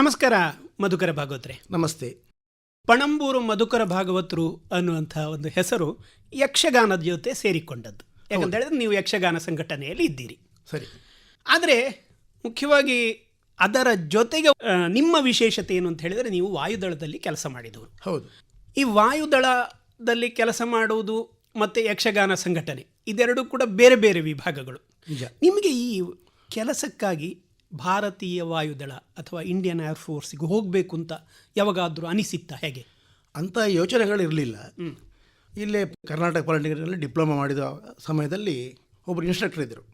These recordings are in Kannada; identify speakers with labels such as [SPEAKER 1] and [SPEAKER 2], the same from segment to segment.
[SPEAKER 1] ನಮಸ್ಕಾರ ಮಧುಕರ ಭಾಗವತ್ರೆ
[SPEAKER 2] ನಮಸ್ತೆ.
[SPEAKER 1] ಪಣಂಬೂರು ಮಧುಕರ ಭಾಗವತರು ಅನ್ನುವಂಥ ಒಂದು ಹೆಸರು ಯಕ್ಷಗಾನದ ಜೊತೆ ಸೇರಿಕೊಂಡದ್ದು. ಯಾಕಂತ ಹೇಳಿದ್ರೆ ನೀವು ಯಕ್ಷಗಾನ ಸಂಘಟನೆಯಲ್ಲಿ ಇದ್ದೀರಿ.
[SPEAKER 2] ಸರಿ.
[SPEAKER 1] ಆದರೆ ಮುಖ್ಯವಾಗಿ ಅದರ ಜೊತೆಗೆ ಆ, ನಿಮ್ಮ ವಿಶೇಷತೆ ಏನು ಅಂತ ಹೇಳಿದರೆ ನೀವು ವಾಯುದಳದಲ್ಲಿ ಕೆಲಸ ಮಾಡಿದವರು.
[SPEAKER 2] ಹೌದು.
[SPEAKER 1] ಈ ವಾಯುದಳದಲ್ಲಿ ಕೆಲಸ ಮಾಡುವುದು ಮತ್ತು ಯಕ್ಷಗಾನ ಸಂಘಟನೆ ಇದೆರಡೂ ಕೂಡ ಬೇರೆ ಬೇರೆ ವಿಭಾಗಗಳು.
[SPEAKER 2] ನಿಜ.
[SPEAKER 1] ನಿಮಗೆ ಈ ಕೆಲಸಕ್ಕಾಗಿ ಭಾರತೀಯ ವಾಯುದಳ ಅಥವಾ ಇಂಡಿಯನ್ ಏರ್ಫೋರ್ಸ್ಗೆ ಹೋಗಬೇಕು ಅಂತ ಯಾವಾಗಾದರೂ ಅನಿಸಿತ್ತಾ ಹೇಗೆ?
[SPEAKER 2] ಅಂಥ ಯೋಚನೆಗಳಿರಲಿಲ್ಲ. ಇಲ್ಲೇ ಕರ್ನಾಟಕ ಪಾಲಿಟೆಕ್ನಿಕಲ್ಲಿ ಡಿಪ್ಲೊಮಾ ಮಾಡಿದ ಸಮಯದಲ್ಲಿ ಒಬ್ಬರು ಇನ್ಸ್ಟ್ರಕ್ಟರ್ ಇದ್ದರು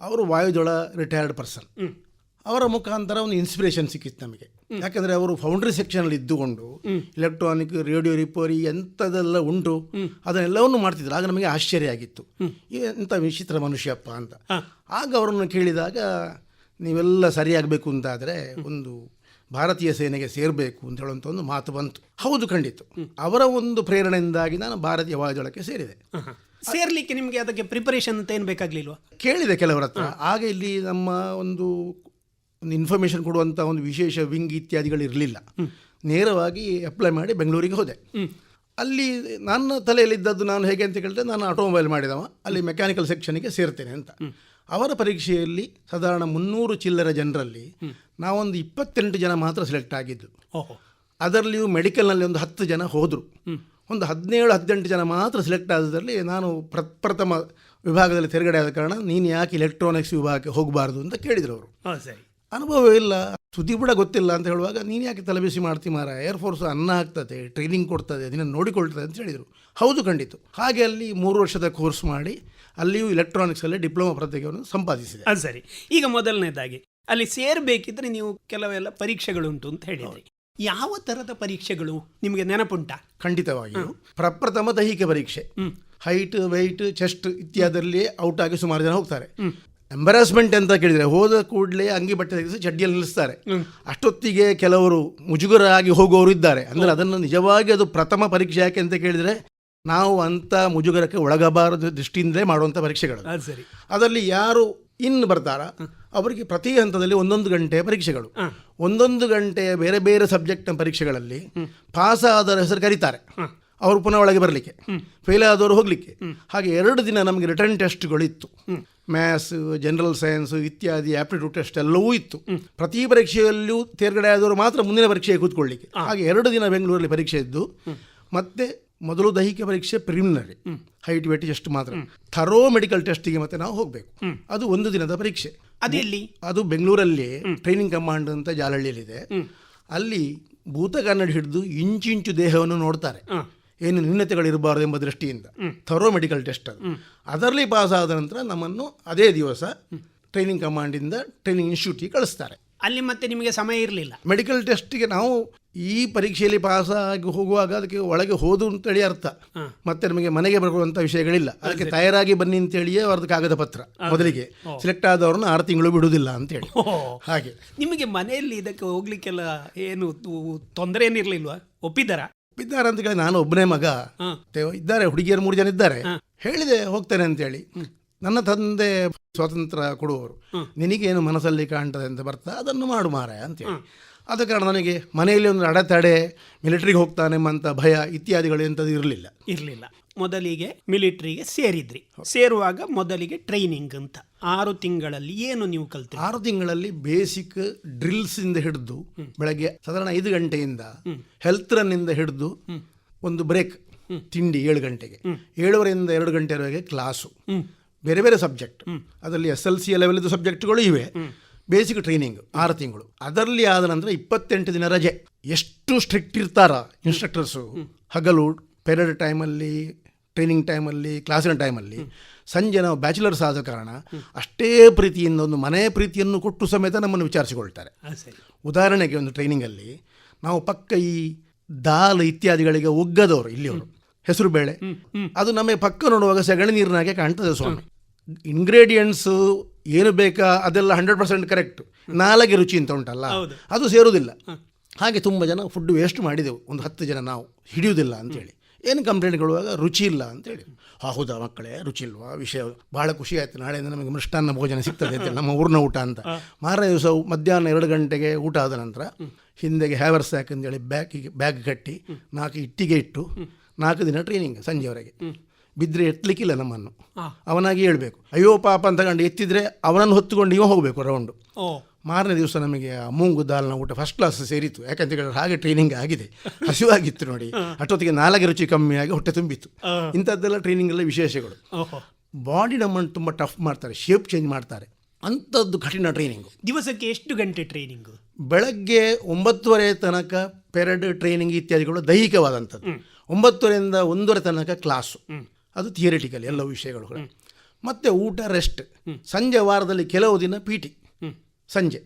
[SPEAKER 2] ಅವರು ವಾಯುದಳ ರಿಟೈರ್ಡ್ ಪರ್ಸನ್ ಅವರ ಮುಖಾಂತರ ಒಂದು ಇನ್ಸ್ಪಿರೇಷನ್ ಸಿಕ್ಕಿತ್ತು ನಮಗೆ. ಯಾಕಂದರೆ ಅವರು ಫೌಂಡ್ರಿ ಸೆಕ್ಷನಲ್ಲಿ ಇದ್ದುಕೊಂಡು ಎಲೆಕ್ಟ್ರಾನಿಕ್ ರೇಡಿಯೋ ರಿಪೇರಿ ಎಂಥದೆಲ್ಲ ಉಂಟು ಅದನ್ನೆಲ್ಲವನ್ನು ಮಾಡ್ತಿದ್ರು. ಆಗ ನಮಗೆ ಆಶ್ಚರ್ಯ ಆಗಿತ್ತು. ಎಂಥ ವಿಚಿತ್ರ ಮನುಷ್ಯಪ್ಪ ಅಂತ. ಆಗ ಅವರನ್ನು ಕೇಳಿದಾಗ ನೀವೆಲ್ಲ ಸರಿಯಾಗಬೇಕು ಅಂತಾದರೆ ಒಂದು ಭಾರತೀಯ ಸೇನೆಗೆ ಸೇರಬೇಕು ಅಂತ ಹೇಳುವಂಥ ಒಂದು ಮಾತು ಬಂತು. ಹೌದು ಖಂಡಿತ. ಅವರ ಒಂದು ಪ್ರೇರಣೆಯಿಂದಾಗಿ ನಾನು ಭಾರತೀಯ ವಾಯುದಳಕ್ಕೆ ಸೇರಿದೆ.
[SPEAKER 1] ಸೇರ್ಲಿಕ್ಕೆ ನಿಮಗೆ ಅದಕ್ಕೆ ಪ್ರಿಪರೇಷನ್ ಅಂತ ಏನು ಬೇಕಾಗಲಿಲ್ವ?
[SPEAKER 2] ಕೇಳಿದೆ ಕೆಲವರ ಹತ್ರ. ಆಗ ಇಲ್ಲಿ ನಮ್ಮ ಒಂದು ಒಂದು ಇನ್ಫಾರ್ಮೇಷನ್ ಕೊಡುವಂಥ ಒಂದು ವಿಶೇಷ ವಿಂಗ್ ಇತ್ಯಾದಿಗಳು ಇರಲಿಲ್ಲ. ನೇರವಾಗಿ ಅಪ್ಲೈ ಮಾಡಿ ಬೆಂಗಳೂರಿಗೆ ಹೋದೆ. ಅಲ್ಲಿ ನನ್ನ ತಲೆಯಲ್ಲಿದ್ದದ್ದು ನಾನು ಹೇಗೆ ಅಂತ ಕೇಳಿದ್ರೆ ನಾನು ಆಟೋಮೊಬೈಲ್ ಮಾಡಿದವ. ಅಲ್ಲಿ ಮೆಕ್ಯಾನಿಕಲ್ ಸೆಕ್ಷನ್ಗೆ ಸೇರ್ತೇನೆ ಅಂತ. ಅವರ ಪರೀಕ್ಷೆಯಲ್ಲಿ ಸಾಧಾರಣ ಮುನ್ನೂರು ಚಿಲ್ಲರ ಜನರಲ್ಲಿ ನಾವೊಂದು ಇಪ್ಪತ್ತೆಂಟು ಜನ ಮಾತ್ರ ಸೆಲೆಕ್ಟ್ ಆಗಿದ್ದು. ಅದರಲ್ಲಿಯೂ ಮೆಡಿಕಲ್ನಲ್ಲಿ ಒಂದು ಹತ್ತು ಜನ ಹೋದರು. ಒಂದು ಹದಿನೇಳು ಹದಿನೆಂಟು ಜನ ಮಾತ್ರ ಸೆಲೆಕ್ಟ್ ಆದದಲ್ಲಿ ನಾನು ಪ್ರಪ್ರಥಮ ವಿಭಾಗದಲ್ಲಿ ತೆರೆಗಡೆ ಆದ ಕಾರಣ ನೀನು ಯಾಕೆ ಎಲೆಕ್ಟ್ರಾನಿಕ್ಸ್ ವಿಭಾಗಕ್ಕೆ ಹೋಗಬಾರ್ದು ಅಂತ ಕೇಳಿದರು ಅವರು.
[SPEAKER 1] ಸರಿ.
[SPEAKER 2] ಅನುಭವ ಇಲ್ಲ ಸುದ್ದಿ ಕೂಡ ಗೊತ್ತಿಲ್ಲ ಅಂತ ಹೇಳುವಾಗ ನೀನು ಯಾಕೆ ತಲೆಬಿಸಿ ಮಾಡ್ತಿ ಮಾರ ಏರ್ಫೋರ್ಸ್ ಅನ್ನ ಆಗ್ತದೆ ಟ್ರೈನಿಂಗ್ ಕೊಡ್ತದೆ ನಿನ್ನ ನೋಡಿಕೊಳ್ತದೆ ಅಂತ ಹೇಳಿದರು. ಹೌದು ಖಂಡಿತು. ಹಾಗೆ ಅಲ್ಲಿ ಮೂರು ವರ್ಷದ ಕೋರ್ಸ್ ಮಾಡಿ ಅಲ್ಲಿಯೂ ಇಲೆಕ್ಟ್ರಾನಿಕ್ಸಲ್ಲಿ ಡಿಪ್ಲೊಮಾ ಪ್ರತ್ಯೇಕವನ್ನು ಸಂಪಾದಿಸಿದೆ.
[SPEAKER 1] ಅದು ಸರಿ. ಈಗ ಮೊದಲನೇದಾಗಿ ಅಲ್ಲಿ ಸೇರಬೇಕಿದ್ರೆ ನೀವು ಕೆಲವೆಲ್ಲ ಪರೀಕ್ಷೆಗಳುಂಟು ಅಂತ ಹೇಳಿದ್ರಿ. ಯಾವ ಥರದ ಪರೀಕ್ಷೆಗಳು ನಿಮಗೆ ನೆನಪುಂಟ?
[SPEAKER 2] ಖಂಡಿತವಾಗಿಯೂ. ಪ್ರಪ್ರಥಮ ದೈಹಿಕ ಪರೀಕ್ಷೆ. ಹೈಟ್ ವೈಟ್ ಚೆಸ್ಟ್ ಇತ್ಯಾದಿಯಲ್ಲಿ ಔಟ್ ಆಗಿ ಸುಮಾರು ಜನ ಹೋಗ್ತಾರೆ. ಎಂಬರಾಸ್ಮೆಂಟ್ ಅಂತ ಕೇಳಿದರೆ ಹೋದ ಕೂಡಲೇ ಅಂಗಿ ಬಟ್ಟೆ ತೆಗೆಸಿ ಚಡ್ಡಿಯಲ್ಲಿ ನಿಲ್ಲಿಸ್ತಾರೆ. ಅಷ್ಟೊತ್ತಿಗೆ ಕೆಲವರು ಮುಜುಗರಾಗಿ ಹೋಗುವವರು ಇದ್ದಾರೆ. ಅಂದರೆ ಅದನ್ನು ನಿಜವಾಗಿ ಅದು ಪ್ರಥಮ ಪರೀಕ್ಷೆ ಯಾಕೆ ಅಂತ ಕೇಳಿದರೆ ನಾವು ಅಂಥ ಮುಜುಗರಕ್ಕೆ ಒಳಗಬಾರದು ದೃಷ್ಟಿಯಿಂದಲೇ ಮಾಡುವಂಥ ಪರೀಕ್ಷೆಗಳು.
[SPEAKER 1] ಸರಿ.
[SPEAKER 2] ಅದರಲ್ಲಿ ಯಾರು ಇನ್ ಬರ್ತಾರ ಅವರಿಗೆ ಪ್ರತಿ ಹಂತದಲ್ಲಿ ಒಂದೊಂದು ಗಂಟೆಯ ಪರೀಕ್ಷೆಗಳು. ಒಂದೊಂದು ಗಂಟೆಯ ಬೇರೆ ಬೇರೆ ಸಬ್ಜೆಕ್ಟ್ನ ಪರೀಕ್ಷೆಗಳಲ್ಲಿ ಪಾಸ್ ಆದವರ ಹೆಸರು ಕರೀತಾರೆ. ಅವರು ಪುನಃ ಒಳಗೆ ಬರಲಿಕ್ಕೆ. ಫೇಲ್ ಆದವರು ಹೋಗಲಿಕ್ಕೆ. ಹಾಗೆ ಎರಡು ದಿನ ನಮಗೆ ರಿಟರ್ನ್ ಟೆಸ್ಟ್ಗಳು ಇತ್ತು. ಮ್ಯಾಥ್ಸ್ ಜನರಲ್ ಸೈನ್ಸ್ ಇತ್ಯಾದಿ ಆಪ್ಟಿಟ್ಯೂಡ್ ಟೆಸ್ಟ್ ಎಲ್ಲವೂ ಇತ್ತು. ಪ್ರತಿ ಪರೀಕ್ಷೆಯಲ್ಲೂ ತೇರ್ಗಡೆ ಆದವರು ಮಾತ್ರ ಮುಂದಿನ ಪರೀಕ್ಷೆಗೆ ಕೂತ್ಕೊಳ್ಳಿಕ್ಕೆ. ಹಾಗೆ ಎರಡು ದಿನ ಬೆಂಗಳೂರಲ್ಲಿ ಪರೀಕ್ಷೆ ಇದ್ದು ಮತ್ತೆ ಮೊದಲು ದೈಹಿಕ ಪರೀಕ್ಷೆ ಪ್ರಿಲಿಮಿನರಿ ಹೈಟ್ ವೇಟ್ ಎಷ್ಟ್ ಮಾತ್ರ. ಥರೋ ಮೆಡಿಕಲ್ ಟೆಸ್ಟಿಗೆ ಮತ್ತೆ ನಾವು ಹೋಗಬೇಕು. ಅದು ಒಂದು ದಿನದ ಪರೀಕ್ಷೆ.
[SPEAKER 1] ಅದೆಲ್ಲಿ
[SPEAKER 2] ಅದು ಬೆಂಗಳೂರಲ್ಲಿ ಟ್ರೈನಿಂಗ್ ಕಮಾಂಡ್ ಅಂತ ಜಾಲಹಳ್ಳಿಯಲ್ಲಿದೆ. ಅಲ್ಲಿ ಭೂತ ಕನ್ನಡಿ ಹಿಡಿದು ಇಂಚಿಂಚು ದೇಹವನ್ನು ನೋಡ್ತಾರೆ. ಏನು ನ್ಯೂನತೆಗಳಿರಬಾರ್ದು ಎಂಬ ದೃಷ್ಟಿಯಿಂದ. ಥರೋ ಮೆಡಿಕಲ್ ಟೆಸ್ಟ್ ಅದು. ಅದರಲ್ಲಿ ಪಾಸ್ ಆದ ನಂತರ ನಮ್ಮನ್ನು ಅದೇ ದಿವಸ ಟ್ರೈನಿಂಗ್ ಕಮಾಂಡಿಂದ ಟ್ರೈನಿಂಗ್ ಇನ್ಸ್ಟಿಟ್ಯೂಟಿಗೆ ಕಳಿಸ್ತಾರೆ.
[SPEAKER 1] ಅಲ್ಲಿ ಮತ್ತೆ ನಿಮಗೆ ಸಮಯ ಇರಲಿಲ್ಲ.
[SPEAKER 2] ಮೆಡಿಕಲ್ ಟೆಸ್ಟ್ಗೆ ನಾವು ಈ ಪರೀಕ್ಷೆಯಲ್ಲಿ ಪಾಸ್ ಆಗಿ ಹೋಗುವಾಗ ಅದಕ್ಕೆ ಒಳಗೆ ಹೋದು ಅಂತೇಳಿ ಅರ್ಥ. ಮತ್ತೆ ನಮಗೆ ಮನೆಗೆ ಬರುವಂಥ ವಿಷಯಗಳಿಲ್ಲ. ಅದಕ್ಕೆ ತಯಾರಾಗಿ ಬನ್ನಿ ಅಂತೇಳಿಯೇ ಅವ್ರದ್ದು ಕಾಗದ ಪತ್ರ ಮೊದಲಿಗೆ. ಸೆಲೆಕ್ಟ್ ಆದವ್ರನ್ನ ಆರು ತಿಂಗಳು ಬಿಡುವುದಿಲ್ಲ ಅಂತೇಳಿ ಹಾಗೆ.
[SPEAKER 1] ನಿಮಗೆ ಮನೆಯಲ್ಲಿ ಇದಕ್ಕೆ ಹೋಗ್ಲಿಕ್ಕೆಲ್ಲ ಏನು ತೊಂದರೆ ಏನಿರಲಿಲ್ವಾ? ಒಪ್ಪಿದ್ದಾರಾ?
[SPEAKER 2] ಇದ್ದಾರೆ ಅಂತ ಕೇಳಿ ನಾನು ಒಬ್ಬನೇ ಮಗ. ಇದ್ದಾರೆ ಹುಡುಗಿಯರು ಮೂರು ಜನ ಇದ್ದಾರೆ. ಹೇಳಿದೆ ಹೋಗ್ತೇನೆ ಅಂತೇಳಿ. ನನ್ನ ತಂದೆ ಸ್ವಾತಂತ್ರ್ಯ ಕೊಡುವವರು. ನಿನಗೇನು ಮನಸ್ಸಲ್ಲಿ ಕಾಣ್ತದೆ ಅಂತ ಬರ್ತಾ ಅದನ್ನು ಮಾಡು ಮಾರಾಯ ಅಂತೇಳಿ. ಆದ ಕಾರಣ ನನಗೆ ಮನೆಯಲ್ಲಿ ಒಂದು ಅಡೆತಡೆ ಮಿಲಿಟರಿಗೆ ಹೋಗ್ತಾನೆಂಬಂಥ ಭಯ ಇತ್ಯಾದಿಗಳು ಎಂಥದ್ದು ಇರಲಿಲ್ಲ.
[SPEAKER 1] ಇರಲಿಲ್ಲ. ಮೊದಲಿಗೆ ಮಿಲಿಟರಿಗೆ ಸೇರಿದ್ರಿ. ಸೇರುವಾಗ ಮೊದಲಿಗೆ ಟ್ರೈನಿಂಗ್ ಅಂತ. ಆರು ತಿಂಗಳಲ್ಲಿ ಏನು ನೀವು ಕಲ್ತ್ರಿ?
[SPEAKER 2] ಆರು ತಿಂಗಳಲ್ಲಿ ಬೇಸಿಕ್ ಡ್ರಿಲ್ಸ್ ಇಂದ ಹಿಡಿದು ಬೆಳಗ್ಗೆ ಸಾಧಾರಣ ಐದು ಗಂಟೆಯಿಂದ ಹೆಲ್ತ್ ರನ್ ಇಂದ ಹಿಡಿದು ಒಂದು ಬ್ರೇಕ್ ತಿಂಡಿ ಏಳು ಗಂಟೆಗೆ. ಏಳುವರೆಯಿಂದ ಎರಡು ಗಂಟೆವರೆಗೆ ಕ್ಲಾಸು ಬೇರೆ ಬೇರೆ ಸಬ್ಜೆಕ್ಟ್ ಅದರಲ್ಲಿ ಎಸ್ ಎಲ್ ಸಿ ಲೆವೆಲ್ದು ಸಬ್ಜೆಕ್ಟ್ಗಳು ಇವೆ. ಬೇಸಿಕ್ ಟ್ರೈನಿಂಗ್ ಆರು ತಿಂಗಳು. ಅದರಲ್ಲಿ ಆದ ನಂತರ ಇಪ್ಪತ್ತೆಂಟು ದಿನ ರಜೆ. ಎಷ್ಟು ಸ್ಟ್ರಿಕ್ಟ್ ಇರ್ತಾರ ಇನ್ಸ್ಟ್ರಕ್ಟರ್ಸು ಹಗಲು ಪೆರೇಡ್ ಟೈಮಲ್ಲಿ ಟ್ರೈನಿಂಗ್ ಟೈಮಲ್ಲಿ ಕ್ಲಾಸಿನ ಟೈಮಲ್ಲಿ ಸಂಜೆ ನಾವು ಬ್ಯಾಚುಲರ್ಸ್ ಆದ ಕಾರಣ ಅಷ್ಟೇ ಪ್ರೀತಿಯಿಂದ ಒಂದು ಮನೆಯ ಪ್ರೀತಿಯನ್ನು ಕೊಟ್ಟು ಸಮೇತ ನಮ್ಮನ್ನು ವಿಚಾರಿಸಿಕೊಳ್ತಾರೆ. ಉದಾಹರಣೆಗೆ ಒಂದು ಟ್ರೈನಿಂಗಲ್ಲಿ ನಾವು ಪಕ್ಕ ಈ ದಾಲ್ ಇತ್ಯಾದಿಗಳಿಗೆ ಒಗ್ಗದವರು ಇಲ್ಲಿಯವರು ಹೆಸರು ಬೇಳೆ. ಅದು ನಮಗೆ ಪಕ್ಕ ನೋಡುವಾಗ ಸೆಗಣಿ ನೀರಿನಾಗೆ ಕಾಣ್ತದೆ ಸ್ವಾಮಿ. ಇಂಗ್ರೀಡಿಯೆಂಟ್ಸು ಏನು ಬೇಕಾ ಅದೆಲ್ಲ ಹಂಡ್ರೆಡ್ ಪರ್ಸೆಂಟ್ ಕರೆಕ್ಟ್ ನಾಲಗೆ ರುಚಿ ಅಂತ ಉಂಟಲ್ಲ ಅದು ಸೇರುವುದಿಲ್ಲ. ಹಾಗೆ ತುಂಬ ಜನ ಫುಡ್ ವೇಸ್ಟ್ ಮಾಡಿದೆವು. ಒಂದು ಹತ್ತು ಜನ ನಾವು ಹಿಡಿಯುವುದಿಲ್ಲ ಅಂತೇಳಿ ಏನು ಕಂಪ್ಲೇಂಟ್ಗಳು ರುಚಿ ಇಲ್ಲ ಅಂತೇಳಿ ಹೌದಾ ಮಕ್ಕಳೇ? ರುಚಿ ಇಲ್ವಾ? ವಿಷಯ ಭಾಳ ಖುಷಿ ಆಯ್ತು. ನಾಳೆಯಿಂದ ನಮಗೆ ಮೃಷ್ಟಾನ್ನ ಭೋಜನ ಸಿಗ್ತದೆ ಅಂತೇಳಿ ನಮ್ಮ ಊರಿನ ಊಟ ಅಂತ. ಮಾರನೇ ದಿವಸ ಮಧ್ಯಾಹ್ನ ಎರಡು ಗಂಟೆಗೆ ಊಟ ಆದ ನಂತರ ಹಿಂದೆಗೆ ಹ್ಯಾವರ್ಸ್ ಸ್ಯಾಕ್ ಅಂತೇಳಿ ಬ್ಯಾಗಿಗೆ ಬ್ಯಾಗ್ ಕಟ್ಟಿ ನಾಲ್ಕು ಇಟ್ಟಿಗೆ ಇಟ್ಟು ನಾಲ್ಕು ದಿನ ಟ್ರೈನಿಂಗ್ ಸಂಜೆವರೆಗೆ. ಬಿದ್ದರೆ ಎತ್ತಲಿಕ್ಕಿಲ್ಲ ನಮ್ಮನ್ನು. ಅವನಾಗಿ ಹೇಳಬೇಕು ಅಯ್ಯೋ ಪಾಪ ಅಂತ ಕಂಡು ಎತ್ತಿದ್ರೆ ಅವನನ್ನು ಹೊತ್ತುಕೊಂಡು ಇವ ಹೋಗಬೇಕು ರೌಂಡು ಮಾರನೇ ದಿವಸ ನಮಗೆ ಮೂಂಗು ದಾಲ್ನ ಊಟ ಫಸ್ಟ್ ಕ್ಲಾಸ್ ಸೇರಿತ್ತು. ಯಾಕಂತ ಹೇಳಿದ್ರೆ ಹಾಗೆ ಟ್ರೈನಿಂಗ್ ಆಗಿದೆ. ಹಸಿವಾಗಿತ್ತು ನೋಡಿ. ಅಷ್ಟೊತ್ತಿಗೆ ನಾಲ್ಕು ರುಚಿ ಕಮ್ಮಿಯಾಗಿ ಹೊಟ್ಟೆ ತುಂಬಿತ್ತು. ಇಂಥದ್ದೆಲ್ಲ ಟ್ರೈನಿಂಗ್ ಎಲ್ಲ
[SPEAKER 1] ವಿಶೇಷಗಳು.
[SPEAKER 2] ಬಾಡಿ ನಮ್ಮನ್ನು ತುಂಬ ಟಫ್ ಮಾಡ್ತಾರೆ ಶೇಪ್ ಚೇಂಜ್ ಮಾಡ್ತಾರೆ. ಅಂಥದ್ದು ಕಠಿಣ ಟ್ರೈನಿಂಗು
[SPEAKER 1] ದಿವಸಕ್ಕೆ ಎಷ್ಟು ಗಂಟೆ ಟ್ರೈನಿಂಗು
[SPEAKER 2] ಬೆಳಗ್ಗೆ ಒಂಬತ್ತುವರೆ ತನಕ ಪೆರಡ್ ಟ್ರೈನಿಂಗ್ ಇತ್ಯಾದಿಗಳು ದೈಹಿಕವಾದಂಥದ್ದು. ಒಂಬತ್ತುವರೆಯಿಂದ ಒಂದೂವರೆ ತನಕ ಕ್ಲಾಸು ಅದು ಥಿಯರಿಟಿಕಲ್ ಎಲ್ಲ ವಿಷಯಗಳು ಮತ್ತು ಮತ್ತೆ ಊಟ ರೆಸ್ಟ್ ಸಂಜೆ ವಾರದಲ್ಲಿ ಕೆಲವು ದಿನ ಪಿ ಟಿ ಸಂಜೆ.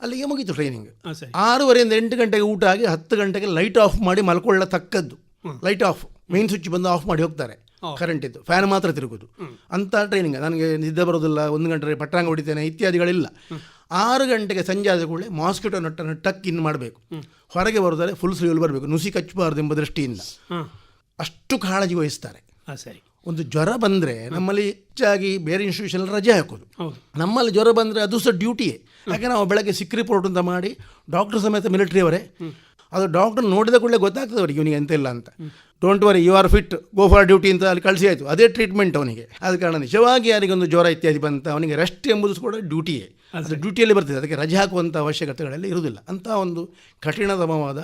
[SPEAKER 2] ಅಲ್ಲಿಗೆ ಮುಗೀತು ಟ್ರೈನಿಂಗ್ ಆರೂವರೆಯಿಂದ ಎಂಟು ಗಂಟೆಗೆ ಊಟ ಆಗಿ ಹತ್ತು ಗಂಟೆಗೆ ಲೈಟ್ ಆಫ್ ಮಾಡಿ ಮಲ್ಕೊಳ್ಳತಕ್ಕದ್ದು. ಲೈಟ್ ಆಫ್ ಮೇನ್ ಸ್ವಿಚ್ ಬಂದು ಆಫ್ ಮಾಡಿ ಹೋಗ್ತಾರೆ. ಕರೆಂಟ್ ಇದ್ದು. ಫ್ಯಾನ್ ಮಾತ್ರ ತಿರುಗೋದು. ಅಂತ ಟ್ರೈನಿಂಗ್ ನನಗೆ ನಿದ್ದೆ ಬರೋದಿಲ್ಲ ಒಂದು ಗಂಟೆ ಪಟ್ಟಾಂಗ ಹೊಡಿತೇನೆ ಇತ್ಯಾದಿಗಳಿಲ್ಲ. ಆರು ಗಂಟೆಗೆ ಸಂಜೆ ಆದ ಕೂಡಲೇ ಮಾಸ್ಕಿಟೋ ನಟ್ಟನ್ನು ಟಕ್ ಇನ್ ಮಾಡಬೇಕು. ಹೊರಗೆ ಬರೋದಾದ್ರೆ ಫುಲ್ ಸ್ಲೀವಲ್ಲಿ ಬರಬೇಕು. ನುಸಿ ಕಚ್ಚಬಾರ್ದು ಎಂಬ ದೃಷ್ಟಿಯಿಂದ. ಅಷ್ಟು ಕಾಳಜಿ ವಹಿಸ್ತಾರೆ.
[SPEAKER 1] ಹಾಂ ಸರಿ.
[SPEAKER 2] ಒಂದು ಜ್ವರ ಬಂದರೆ ನಮ್ಮಲ್ಲಿ ಹೆಚ್ಚಾಗಿ ಬೇರೆ ಇನ್ಸ್ಟಿಟ್ಯೂಷನ್ ರಜೆ ಹಾಕೋದು. ನಮ್ಮಲ್ಲಿ ಜ್ವರ ಬಂದರೆ ಅದು ಸಹ ಡ್ಯೂಟಿಯೇ ಯಾಕೆ ನಾವು ಬೆಳಗ್ಗೆ ಸಿಕ್ ರಿಪೋರ್ಟ್ ಅಂತ ಮಾಡಿ ಡಾಕ್ಟರ್ ಸಮೇತ ಮಿಲಿಟರಿ ಅವರೇ. ಅದು ಡಾಕ್ಟರ್ ನೋಡಿದ ಕೂಡಲೇ ಗೊತ್ತಾಗ್ತದೆ ಅವರಿಗೆ ಇವನಿಗೆ ಎಂತ ಇಲ್ಲ ಅಂತ. Don't worry you are fit go for duty ಅಂತ ಅಲ್ಲಿ ಕಳಿಸಿ ಆಯಿತು. ಅದೇ ಟ್ರೀಟ್ಮೆಂಟ್ ಅವನಿಗೆ. ಆದ ಕಾರಣ ನಿಜವಾಗಿ ಯಾರಿಗೊಂದು ಜ್ವರ ಇತ್ಯಾದಿ ಬಂತ ಅವನಿಗೆ ರೆಸ್ಟ್ ಎಂಬುದು ಕೂಡ ಡ್ಯೂಟಿಯೇ ಅದು. ಡ್ಯೂಟಿಯಲ್ಲಿ ಬರ್ತದೆ. ಅದಕ್ಕೆ ರಜೆ ಹಾಕುವಂಥ ಅವಶ್ಯಕತೆಗಳೆಲ್ಲ ಇರುವುದಿಲ್ಲ. ಅಂಥ ಒಂದು ಕಠಿಣತಮವಾದ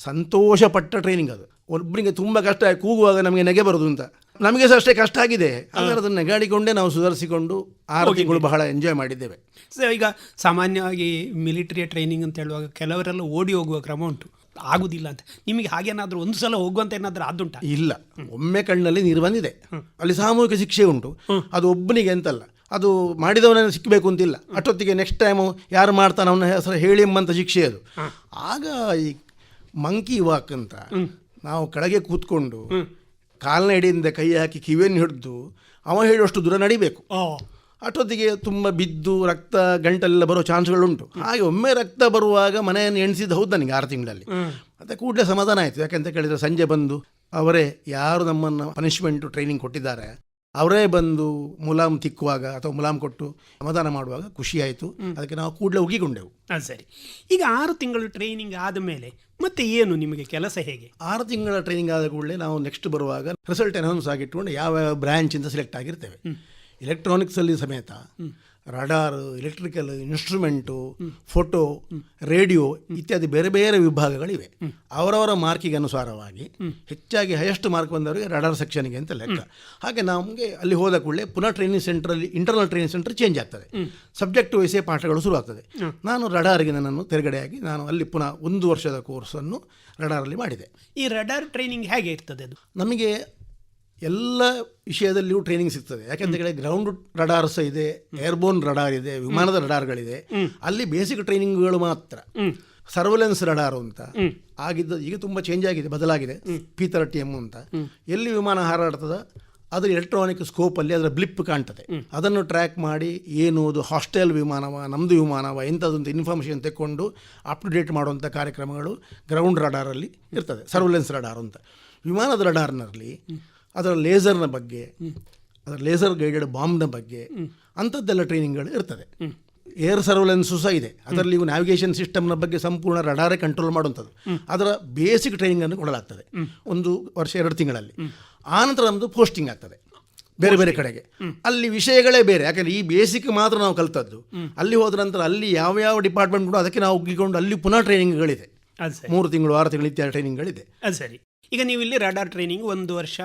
[SPEAKER 2] ಸಂತೋಷಪಟ್ಟ ಟ್ರೈನಿಂಗ್ ಅದು. ಒಬ್ಬರಿಗೆ ತುಂಬ ಕಷ್ಟ ಕೂಗುವಾಗ ನಮಗೆ ನೆಗೆ ಬರೋದು ಅಂತ. ನಮಗೆ ಸಹ ಅಷ್ಟೇ ಕಷ್ಟ ಆಗಿದೆ. ಆದರೆ ಅದನ್ನು ನೆಗಾಡಿಕೊಂಡೇ ನಾವು ಸುಧಾರಿಸಿಕೊಂಡು ಆರು ತಿಂಗಳು ಬಹಳ ಎಂಜಾಯ್ ಮಾಡಿದ್ದೇವೆ.
[SPEAKER 1] ಸೊ ಈಗ ಸಾಮಾನ್ಯವಾಗಿ ಮಿಲಿಟರಿ ಟ್ರೈನಿಂಗ್ ಅಂತ ಹೇಳುವಾಗ ಕೆಲವರೆಲ್ಲ ಓಡಿ ಹೋಗುವ ಕ್ರಮ ಉಂಟು. ಆಗುದಿಲ್ಲ ಅಂತ. ನಿಮಗೆ ಹಾಗೇನಾದರೂ ಒಂದು ಸಲ ಹೋಗುವಂತ ಏನಾದರೂ ಆದುಂಟ?
[SPEAKER 2] ಇಲ್ಲ. ಒಮ್ಮೆ ಕಣ್ಣಲ್ಲಿ ನೀರು ಬಂದಿದೆ. ಅಲ್ಲಿ ಸಾಮೂಹಿಕ ಶಿಕ್ಷೆ ಉಂಟು. ಅದು ಒಬ್ಬನಿಗೆ ಅಂತಲ್ಲ ಅದು ಮಾಡಿದವನನ್ನು ಸಿಕ್ಕಬೇಕು ಅಂತಿಲ್ಲ. ಅಷ್ಟೊತ್ತಿಗೆ ನೆಕ್ಸ್ಟ್ ಟೈಮು ಯಾರು ಮಾಡ್ತಾನೆ ಅವನ ಹೆಸರು ಹೇಳಿ ಎಂಬಂಥ ಶಿಕ್ಷೆ ಅದು. ಆಗ ಈ ಮಂಕಿ ವಾಕ್ ಅಂತ ನಾವು ಕೆಳಗೆ ಕೂತ್ಕೊಂಡು ಕಾಲ್ನ ಎಡೆಯಿಂದ ಕೈ ಹಾಕಿ ಕಿವಿಯನ್ನು ಹಿಡಿದು ಅವ ಹೇಳುವಷ್ಟು ದೂರ ನಡಿಬೇಕು. ಅಷ್ಟೊತ್ತಿಗೆ ತುಂಬ ಬಿದ್ದು ರಕ್ತ ಗಂಟಲೆಲ್ಲ ಬರೋ ಚಾನ್ಸ್ಗಳುಂಟು. ಹಾಗೆ ಒಮ್ಮೆ ರಕ್ತ ಬರುವಾಗ ಮನೆಯನ್ನು ಎಣಿಸಿದ್ದು ಹೌದು ನನಗೆ ಆರು ತಿಂಗಳಲ್ಲಿ. ಮತ್ತೆ ಕೂಡಲೇ ಸಮಾಧಾನ ಆಯಿತು. ಯಾಕೆಂತ ಕೇಳಿದರೆ ಸಂಜೆ ಬಂದು ಅವರೇ ಯಾರು ನಮ್ಮನ್ನು ಪನಿಷ್ಮೆಂಟು ಟ್ರೈನಿಂಗ್ ಕೊಟ್ಟಿದ್ದಾರೆ? ಅವರೇ ಬಂದು ಮುಲಾಮ್ ತಿಕ್ಕುವಾಗ ಅಥವಾ ಮುಲಾಮ್ ಕೊಟ್ಟು ಸಮಾಧಾನ ಮಾಡುವಾಗ ಖುಷಿಯಾಯಿತು ಅದಕ್ಕೆ ನಾವು ಕೂಡಲೇ ಉಗಿಕೊಂಡೆವು
[SPEAKER 1] ಅದು ಸರಿ. ಈಗ ಆರು ತಿಂಗಳು ಟ್ರೈನಿಂಗ್ ಆದ ಮೇಲೆ ಮತ್ತೆ ಏನು ನಿಮಗೆ ಕೆಲಸ ಹೇಗೆ?
[SPEAKER 2] ಆರು ತಿಂಗಳ ಟ್ರೈನಿಂಗ್ ಆದ ಕೂಡಲೇ ನಾವು ನೆಕ್ಸ್ಟ್ ಬರುವಾಗ ರಿಸಲ್ಟ್ ಅನೌನ್ಸ್ ಆಗಿಟ್ಕೊಂಡು ಯಾವ ಯಾವ ಬ್ರ್ಯಾಂಚಿಂದ ಸೆಲೆಕ್ಟ್ ಆಗಿರ್ತೇವೆ. ಎಲೆಕ್ಟ್ರಾನಿಕ್ಸಲ್ಲಿ ಸಮೇತ radar electrical instrument photo radio ಇತ್ಯಾದಿ ಬೇರೆ ಬೇರೆ ವಿಭಾಗಗಳಿವೆ. ಅವರವರ ಮಾರ್ಕಿಗೆ ಅನುಸಾರವಾಗಿ ಹೆಚ್ಚಾಗಿ ಹೈಯೆಸ್ಟ್ ಮಾರ್ಕ್ ಬಂದವರಿಗೆ ರಡಾರ್ ಸೆಕ್ಷನ್ಗೆ ಅಂತ ಲೆಕ್ಕ. ಹಾಗೆ ನಮಗೆ ಅಲ್ಲಿ ಹೋದ ಕೂಡಲೇ ಪುನಃ ಟ್ರೈನಿಂಗ್ ಸೆಂಟ್ರಲ್ಲಿ ಇಂಟರ್ನಲ್ ಟ್ರೈನಿಂಗ್ ಸೆಂಟರ್ ಚೇಂಜ್ ಆಗ್ತದೆ. ಸಬ್ಜೆಕ್ಟ್ ವಯಸ್ಸೇ ಪಾಠಗಳು ಶುರು ಆಗ್ತದೆ ನಾನು ರಡಾರ್ಗೆ ನನ್ನನ್ನು ತೆರೆಗಡೆಯಾಗಿ ನಾನು ಅಲ್ಲಿ ಪುನಃ ಒಂದು ವರ್ಷದ ಕೋರ್ಸನ್ನು ರಡಾರಲ್ಲಿ ಮಾಡಿದೆ.
[SPEAKER 1] ಈ ರಡಾರ್ ಟ್ರೈನಿಂಗ್ ಹೇಗೆ ಇರ್ತದೆ ಅದು?
[SPEAKER 2] ನಮಗೆ ಎಲ್ಲ ವಿಷಯದಲ್ಲಿಯೂ ಟ್ರೈನಿಂಗ್ ಸಿಗ್ತದೆ. ಯಾಕಂತ ಹೇಳಿದ್ರೆ ಗ್ರೌಂಡ್ ರಡಾರ್ ಸಹ ಇದೆ ಏರ್ಬೋನ್ ರಡಾರ್ ಇದೆ ವಿಮಾನದ ರಡಾರ್ಗಳಿದೆ. ಅಲ್ಲಿ ಬೇಸಿಕ್ ಟ್ರೈನಿಂಗ್ಗಳು ಮಾತ್ರ. ಸರ್ವೆಲೆನ್ಸ್ ರಡಾರು ಅಂತ. ಆಗಿದ್ದ ಈಗ ತುಂಬ ಚೇಂಜ್ ಆಗಿದೆ ಬದಲಾಗಿದೆ. ಪಿ ತರ್ಟಿ ಎಂ ಅಂತ. ಎಲ್ಲಿ ವಿಮಾನ ಹಾರಾಡ್ತದ? ಅದು ಎಲೆಕ್ಟ್ರಾನಿಕ್ ಸ್ಕೋಪಲ್ಲಿ ಅದರ ಬ್ಲಿಪ್ ಕಾಣ್ತದೆ. ಅದನ್ನು ಟ್ರ್ಯಾಕ್ ಮಾಡಿ ಏನು ಅದು ಹಾಸ್ಟೆಲ್ ವಿಮಾನವ ನಮ್ಮದು ವಿಮಾನವ ಇಂಥದ್ದೊಂದು ಇನ್ಫಾರ್ಮೇಷನ್ ತೆಕ್ಕೊಂಡು ಅಪ್ ಟು ಡೇಟ್ ಮಾಡುವಂಥ ಕಾರ್ಯಕ್ರಮಗಳು ಗ್ರೌಂಡ್ ರಡಾರಲ್ಲಿ ಇರ್ತದೆ. ಸರ್ವೆಲೆನ್ಸ್ ರಡಾರ್ ಅಂತ. ವಿಮಾನದ ರಡಾರ್ನಲ್ಲಿ ಅದರ ಲೇಸರ್ನ ಬಗ್ಗೆ ಅದರ ಲೇಸರ್ ಗೈಡೆಡ್ ಬಾಂಬ್ನ ಬಗ್ಗೆ ಅಂಥದ್ದೆಲ್ಲ ಟ್ರೈನಿಂಗ್ಗಳು ಇರ್ತದೆ. ಏರ್ ಸರ್ವೆಲೆನ್ಸು ಸಹ ಇದೆ. ಅದರಲ್ಲಿ ಇವು ನ್ಯಾವಿಗೇಷನ್ ಸಿಸ್ಟಮ್ನ ಬಗ್ಗೆ ಸಂಪೂರ್ಣ ರಡಾರೇ ಕಂಟ್ರೋಲ್ ಮಾಡುವಂಥದ್ದು. ಅದರ ಬೇಸಿಕ್ ಟ್ರೈನಿಂಗನ್ನು ಕೊಡಲಾಗ್ತದೆ. ಒಂದು ವರ್ಷ ಎರಡು ತಿಂಗಳಲ್ಲಿ. ಆನಂತರ ನಮ್ಮದು ಪೋಸ್ಟಿಂಗ್ ಆಗ್ತದೆ. ಬೇರೆ ಬೇರೆ ಕಡೆಗೆ. ಅಲ್ಲಿ ವಿಷಯಗಳೇ ಬೇರೆ. ಯಾಕಂದರೆ ಈ ಬೇಸಿಕ್ ಮಾತ್ರ ನಾವು ಕಲ್ತದ್ದು. ಅಲ್ಲಿ ಹೋದ ನಂತರ ಅಲ್ಲಿ ಯಾವ ಯಾವ ಡಿಪಾರ್ಟ್ಮೆಂಟ್ ಕೂಡ ಅದಕ್ಕೆ ನಾವು ಒಗ್ಗಿಕೊಂಡು ಅಲ್ಲಿ ಪುನಃ ಟ್ರೈನಿಂಗ್ಗಳಿದೆ ಮೂರು ತಿಂಗಳು ಆರು ತಿಂಗಳು ಇತ್ಯಾದಿ ಟ್ರೈನಿಂಗ್ಗಳಿದೆ
[SPEAKER 1] ಅದು ಸರಿ. ಈಗ ನೀವು ಇಲ್ಲಿ ರಡಾರ್ ಟ್ರೈನಿಂಗ್ ಒಂದು ವರ್ಷ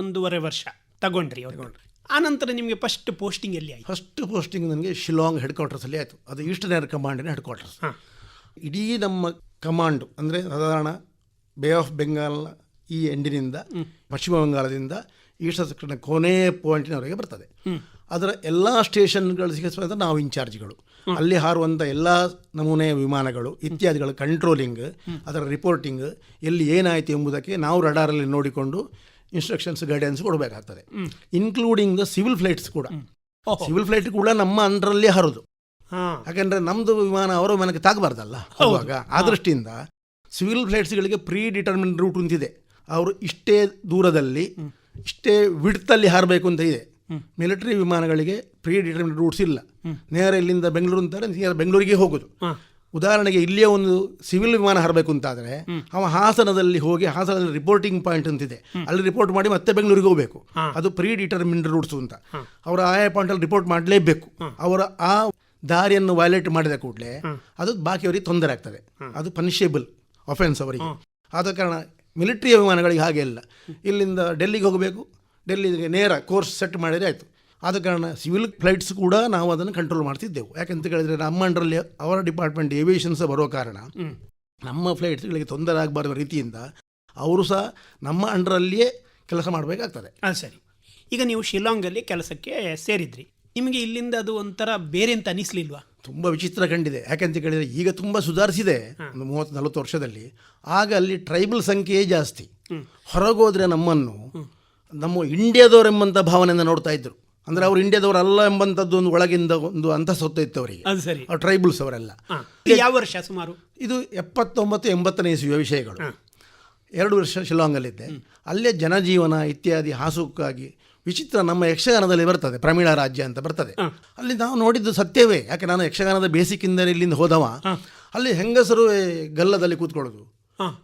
[SPEAKER 1] ಒಂದೂವರೆ ವರ್ಷ. ತಗೊಂಡ್ರಿ ತಗೊಂಡ್ರಿ. ಆನಂತರ ನಿಮಗೆ ಫಸ್ಟ್ ಪೋಸ್ಟಿಂಗ್ ಎಲ್ಲಿ ಆಯ್ತು?
[SPEAKER 2] ಫಸ್ಟ್ ಪೋಸ್ಟಿಂಗ್ ನನಗೆ ಶಿಲಾಂಗ್ ಹೆಡ್ ಕ್ವಾರ್ಟರ್ಸಲ್ಲಿ ಆಯಿತು. ಅದು ಈಸ್ಟರ್ನ್ ಏರ್ ಕಮಾಂಡಿನ ಹೆಡ್ ಕ್ವಾರ್ಟರ್ಸ್ ಇಡೀ ನಮ್ಮ ಕಮಾಂಡು ಅಂದರೆ ಸಾಧಾರಣ ಬೇ ಆಫ್ ಬೆಂಗಾಲ್ ಈ ಎಂಡಿನಿಂದ ಪಶ್ಚಿಮ ಬಂಗಾಳದಿಂದ ಈಸ್ಟ್ ಸೆಕ್ಟರ್ನ ಕೊನೆ ಪಾಯಿಂಟಿನವರೆಗೆ ಬರ್ತದೆ. ಅದರ ಎಲ್ಲ ಸ್ಟೇಷನ್ಗಳು ಸಿಗಿಸುವಂಥ ನಾವು ಇನ್ಚಾರ್ಜ್ಗಳು. ಅಲ್ಲಿ ಹಾರುವಂಥ ಎಲ್ಲ ನಮೂನೆಯ ವಿಮಾನಗಳು ಇತ್ಯಾದಿಗಳ ಕಂಟ್ರೋಲಿಂಗ್ ಅದರ ರಿಪೋರ್ಟಿಂಗ್ ಎಲ್ಲಿ ಏನಾಯಿತು ಎಂಬುದಕ್ಕೆ ನಾವು ರಡಾರಲ್ಲಿ ನೋಡಿಕೊಂಡು ಇನ್ಸ್ಟ್ರಕ್ಷನ್ಸ್ ಗೈಡೆನ್ಸ್ ಕೊಡಬೇಕಾಗ್ತದೆ. ಇನ್ಕ್ಲೂಡಿಂಗ್ ದ ಸಿವಿಲ್ ಫ್ಲೈಟ್ಸ್ ಕೂಡ. ಸಿವಿಲ್ ಫ್ಲೈಟ್ ಕೂಡ ನಮ್ಮ ಅಂಡ್ರಲ್ಲಿ ಹರೋದು. ಯಾಕಂದ್ರೆ ನಮ್ಮದು ವಿಮಾನ ಅವರು ವಿಮಾನಕ್ಕೆ ತಾಗಬಾರ್ದಲ್ಲ ಅವಾಗ. ಆ ದೃಷ್ಟಿಯಿಂದ ಸಿವಿಲ್ ಫ್ಲೈಟ್ಸ್ಗಳಿಗೆ ಪ್ರೀ ಡಿಟರ್ಮಿನ್ ರೂಟ್ ಅಂತಿದೆ. ಅವರು ಇಷ್ಟೇ ದೂರದಲ್ಲಿ ಇಷ್ಟೇ ವಿಡ್ತಲ್ಲಿ ಹಾರಬೇಕು ಅಂತ ಇದೆ. ಮಿಲಿಟರಿ ವಿಮಾನಗಳಿಗೆ ಪ್ರೀ ಡಿಟರ್ಮಿನ್ ರೂಟ್ಸ್ ಇಲ್ಲ ನೇರ ಇಲ್ಲಿಂದ ಬೆಂಗಳೂರು ಅಂತಾರೆ ನೇರ ಬೆಂಗಳೂರಿಗೆ ಹೋಗೋದು. ಉದಾಹರಣೆಗೆ ಇಲ್ಲಿಯೇ ಒಂದು ಸಿವಿಲ್ ವಿಮಾನ ಹಾರಬೇಕು ಅಂತಾದರೆ ಅವ ಹಾಸನದಲ್ಲಿ ಹೋಗಿ ಹಾಸನದಲ್ಲಿ ರಿಪೋರ್ಟಿಂಗ್ ಪಾಯಿಂಟ್ ಅಂತಿದೆ. ಅಲ್ಲಿ ರಿಪೋರ್ಟ್ ಮಾಡಿ ಮತ್ತೆ ಬೆಂಗಳೂರಿಗೆ ಹೋಗಬೇಕು. ಅದು ಪ್ರೀ ಡಿಟರ್ಮಿನ್ ರೂಟ್ಸ್ ಅಂತ ಅವರ ಆಯಾ ಪಾಯಿಂಟಲ್ಲಿ ರಿಪೋರ್ಟ್ ಮಾಡಲೇಬೇಕು. ಅವರ ಆ ದಾರಿಯನ್ನು ವೈಲೇಟ್ ಮಾಡಿದ ಕೂಡಲೇ ಅದು ಬಾಕಿಯವರಿಗೆ ತೊಂದರೆ ಆಗ್ತದೆ. ಅದು ಪನಿಷೇಬಲ್ ಅಫೆನ್ಸ್ ಅವರಿಗೆ. ಆದ ಕಾರಣ ಮಿಲಿಟ್ರಿ ವಿಮಾನಗಳಿಗೆ ಹಾಗೆ ಇಲ್ಲ. ಇಲ್ಲಿಂದ ಡೆಲ್ಲಿಗೆ ಹೋಗಬೇಕು. ಡೆಲ್ಲಿಗೆ ನೇರ ಕೋರ್ಸ್ ಸೆಟ್ ಮಾಡಿದರೆ ಆಯಿತು. ಆದ ಕಾರಣ ಸಿವಿಲ್ ಫ್ಲೈಟ್ಸ್ ಕೂಡ ನಾವು ಅದನ್ನು ಕಂಟ್ರೋಲ್ ಮಾಡ್ತಿದ್ದೆವು. ಯಾಕಂತ ಹೇಳಿದ್ರೆ ನಮ್ಮ ಅಂಡರಲ್ಲಿ ಅವರ ಡಿಪಾರ್ಟ್ಮೆಂಟ್ ಏವಿಯೇಷನ್ ಸಹ ಬರೋ ಕಾರಣ ನಮ್ಮ ಫ್ಲೈಟ್ಸ್ಗಳಿಗೆ ತೊಂದರೆ ಆಗಬಾರ್ದು ರೀತಿಯಿಂದ ಅವರು ಸಹ ನಮ್ಮ ಅಂಡರಲ್ಲಿಯೇ ಕೆಲಸ ಮಾಡಬೇಕಾಗ್ತದೆ.
[SPEAKER 1] ಹಾಂ ಸರಿ. ಈಗ ನೀವು ಶಿಲಾಂಗಲ್ಲಿ ಕೆಲಸಕ್ಕೆ ಸೇರಿದ್ರಿ. ನಿಮಗೆ ಇಲ್ಲಿಂದ ಅದು ಒಂಥರ ಬೇರೆ ಅಂತ ಅನಿಸ್ಲಿಲ್ವಾ?
[SPEAKER 2] ತುಂಬ ವಿಚಿತ್ರ ಕಂಡಿದೆ. ಯಾಕಂತ ಕೇಳಿದರೆ ಈಗ ತುಂಬ ಸುಧಾರಿಸಿದೆ. ಒಂದು ಮೂವತ್ತು ನಲವತ್ತು ವರ್ಷದಲ್ಲಿ. ಆಗ ಅಲ್ಲಿ ಟ್ರೈಬಲ್ ಸಂಖ್ಯೆಯೇ ಜಾಸ್ತಿ. ಹೊರಗೋದ್ರೆ ನಮ್ಮನ್ನು ನಮ್ಮ ಇಂಡಿಯಾದವರೆಂಬಂಥ ಭಾವನೆಯಿಂದ ನೋಡ್ತಾ ಇದ್ರು. ಅಂದರೆ ಇಂಡಿಯಾದವ್ರು ಅಲ್ಲ ಎಂಬಂಥದ್ದು ಒಂದು ಒಳಗಿಂದ ಒಂದು ಅಂತ ಇತ್ತು ಅವರಿಗೆ.
[SPEAKER 1] ಅದು ಸರಿ.
[SPEAKER 2] ಟ್ರೈಬಲ್ಸ್ ಅವರೆಲ್ಲ.
[SPEAKER 1] ಯಾವ ವರ್ಷ ಸುಮಾರು?
[SPEAKER 2] ಇದು ಎಪ್ಪತ್ತೊಂಬತ್ತು ಎಂಬತ್ತನೇ ಇಸುವ ವಿಷಯಗಳು. ಎರಡು ವರ್ಷ ಶಿಲಾಂಗಲ್ಲಿದ್ದೆ ಅಲ್ಲೇ ಜನಜೀವನ ಇತ್ಯಾದಿ ಹಾಸುಕ್ಕಾಗಿ ವಿಚಿತ್ರ ನಮ್ಮ ಯಕ್ಷಗಾನದಲ್ಲಿ ಬರ್ತದೆ ಪ್ರಮೀಳ ರಾಜ್ಯ ಅಂತ ಬರ್ತದೆ. ಅಲ್ಲಿ ನಾವು ನೋಡಿದ್ದು ಸತ್ಯವೇ. ಯಾಕೆ ನಾನು ಯಕ್ಷಗಾನದ ಬೇಸಿಕ್ಕಿಂದ ಇಲ್ಲಿಂದ ಹೋದವ. ಅಲ್ಲಿ ಹೆಂಗಸರು ಗಲ್ಲದಲ್ಲಿ ಕೂತ್ಕೊಳ್ಳೋದು.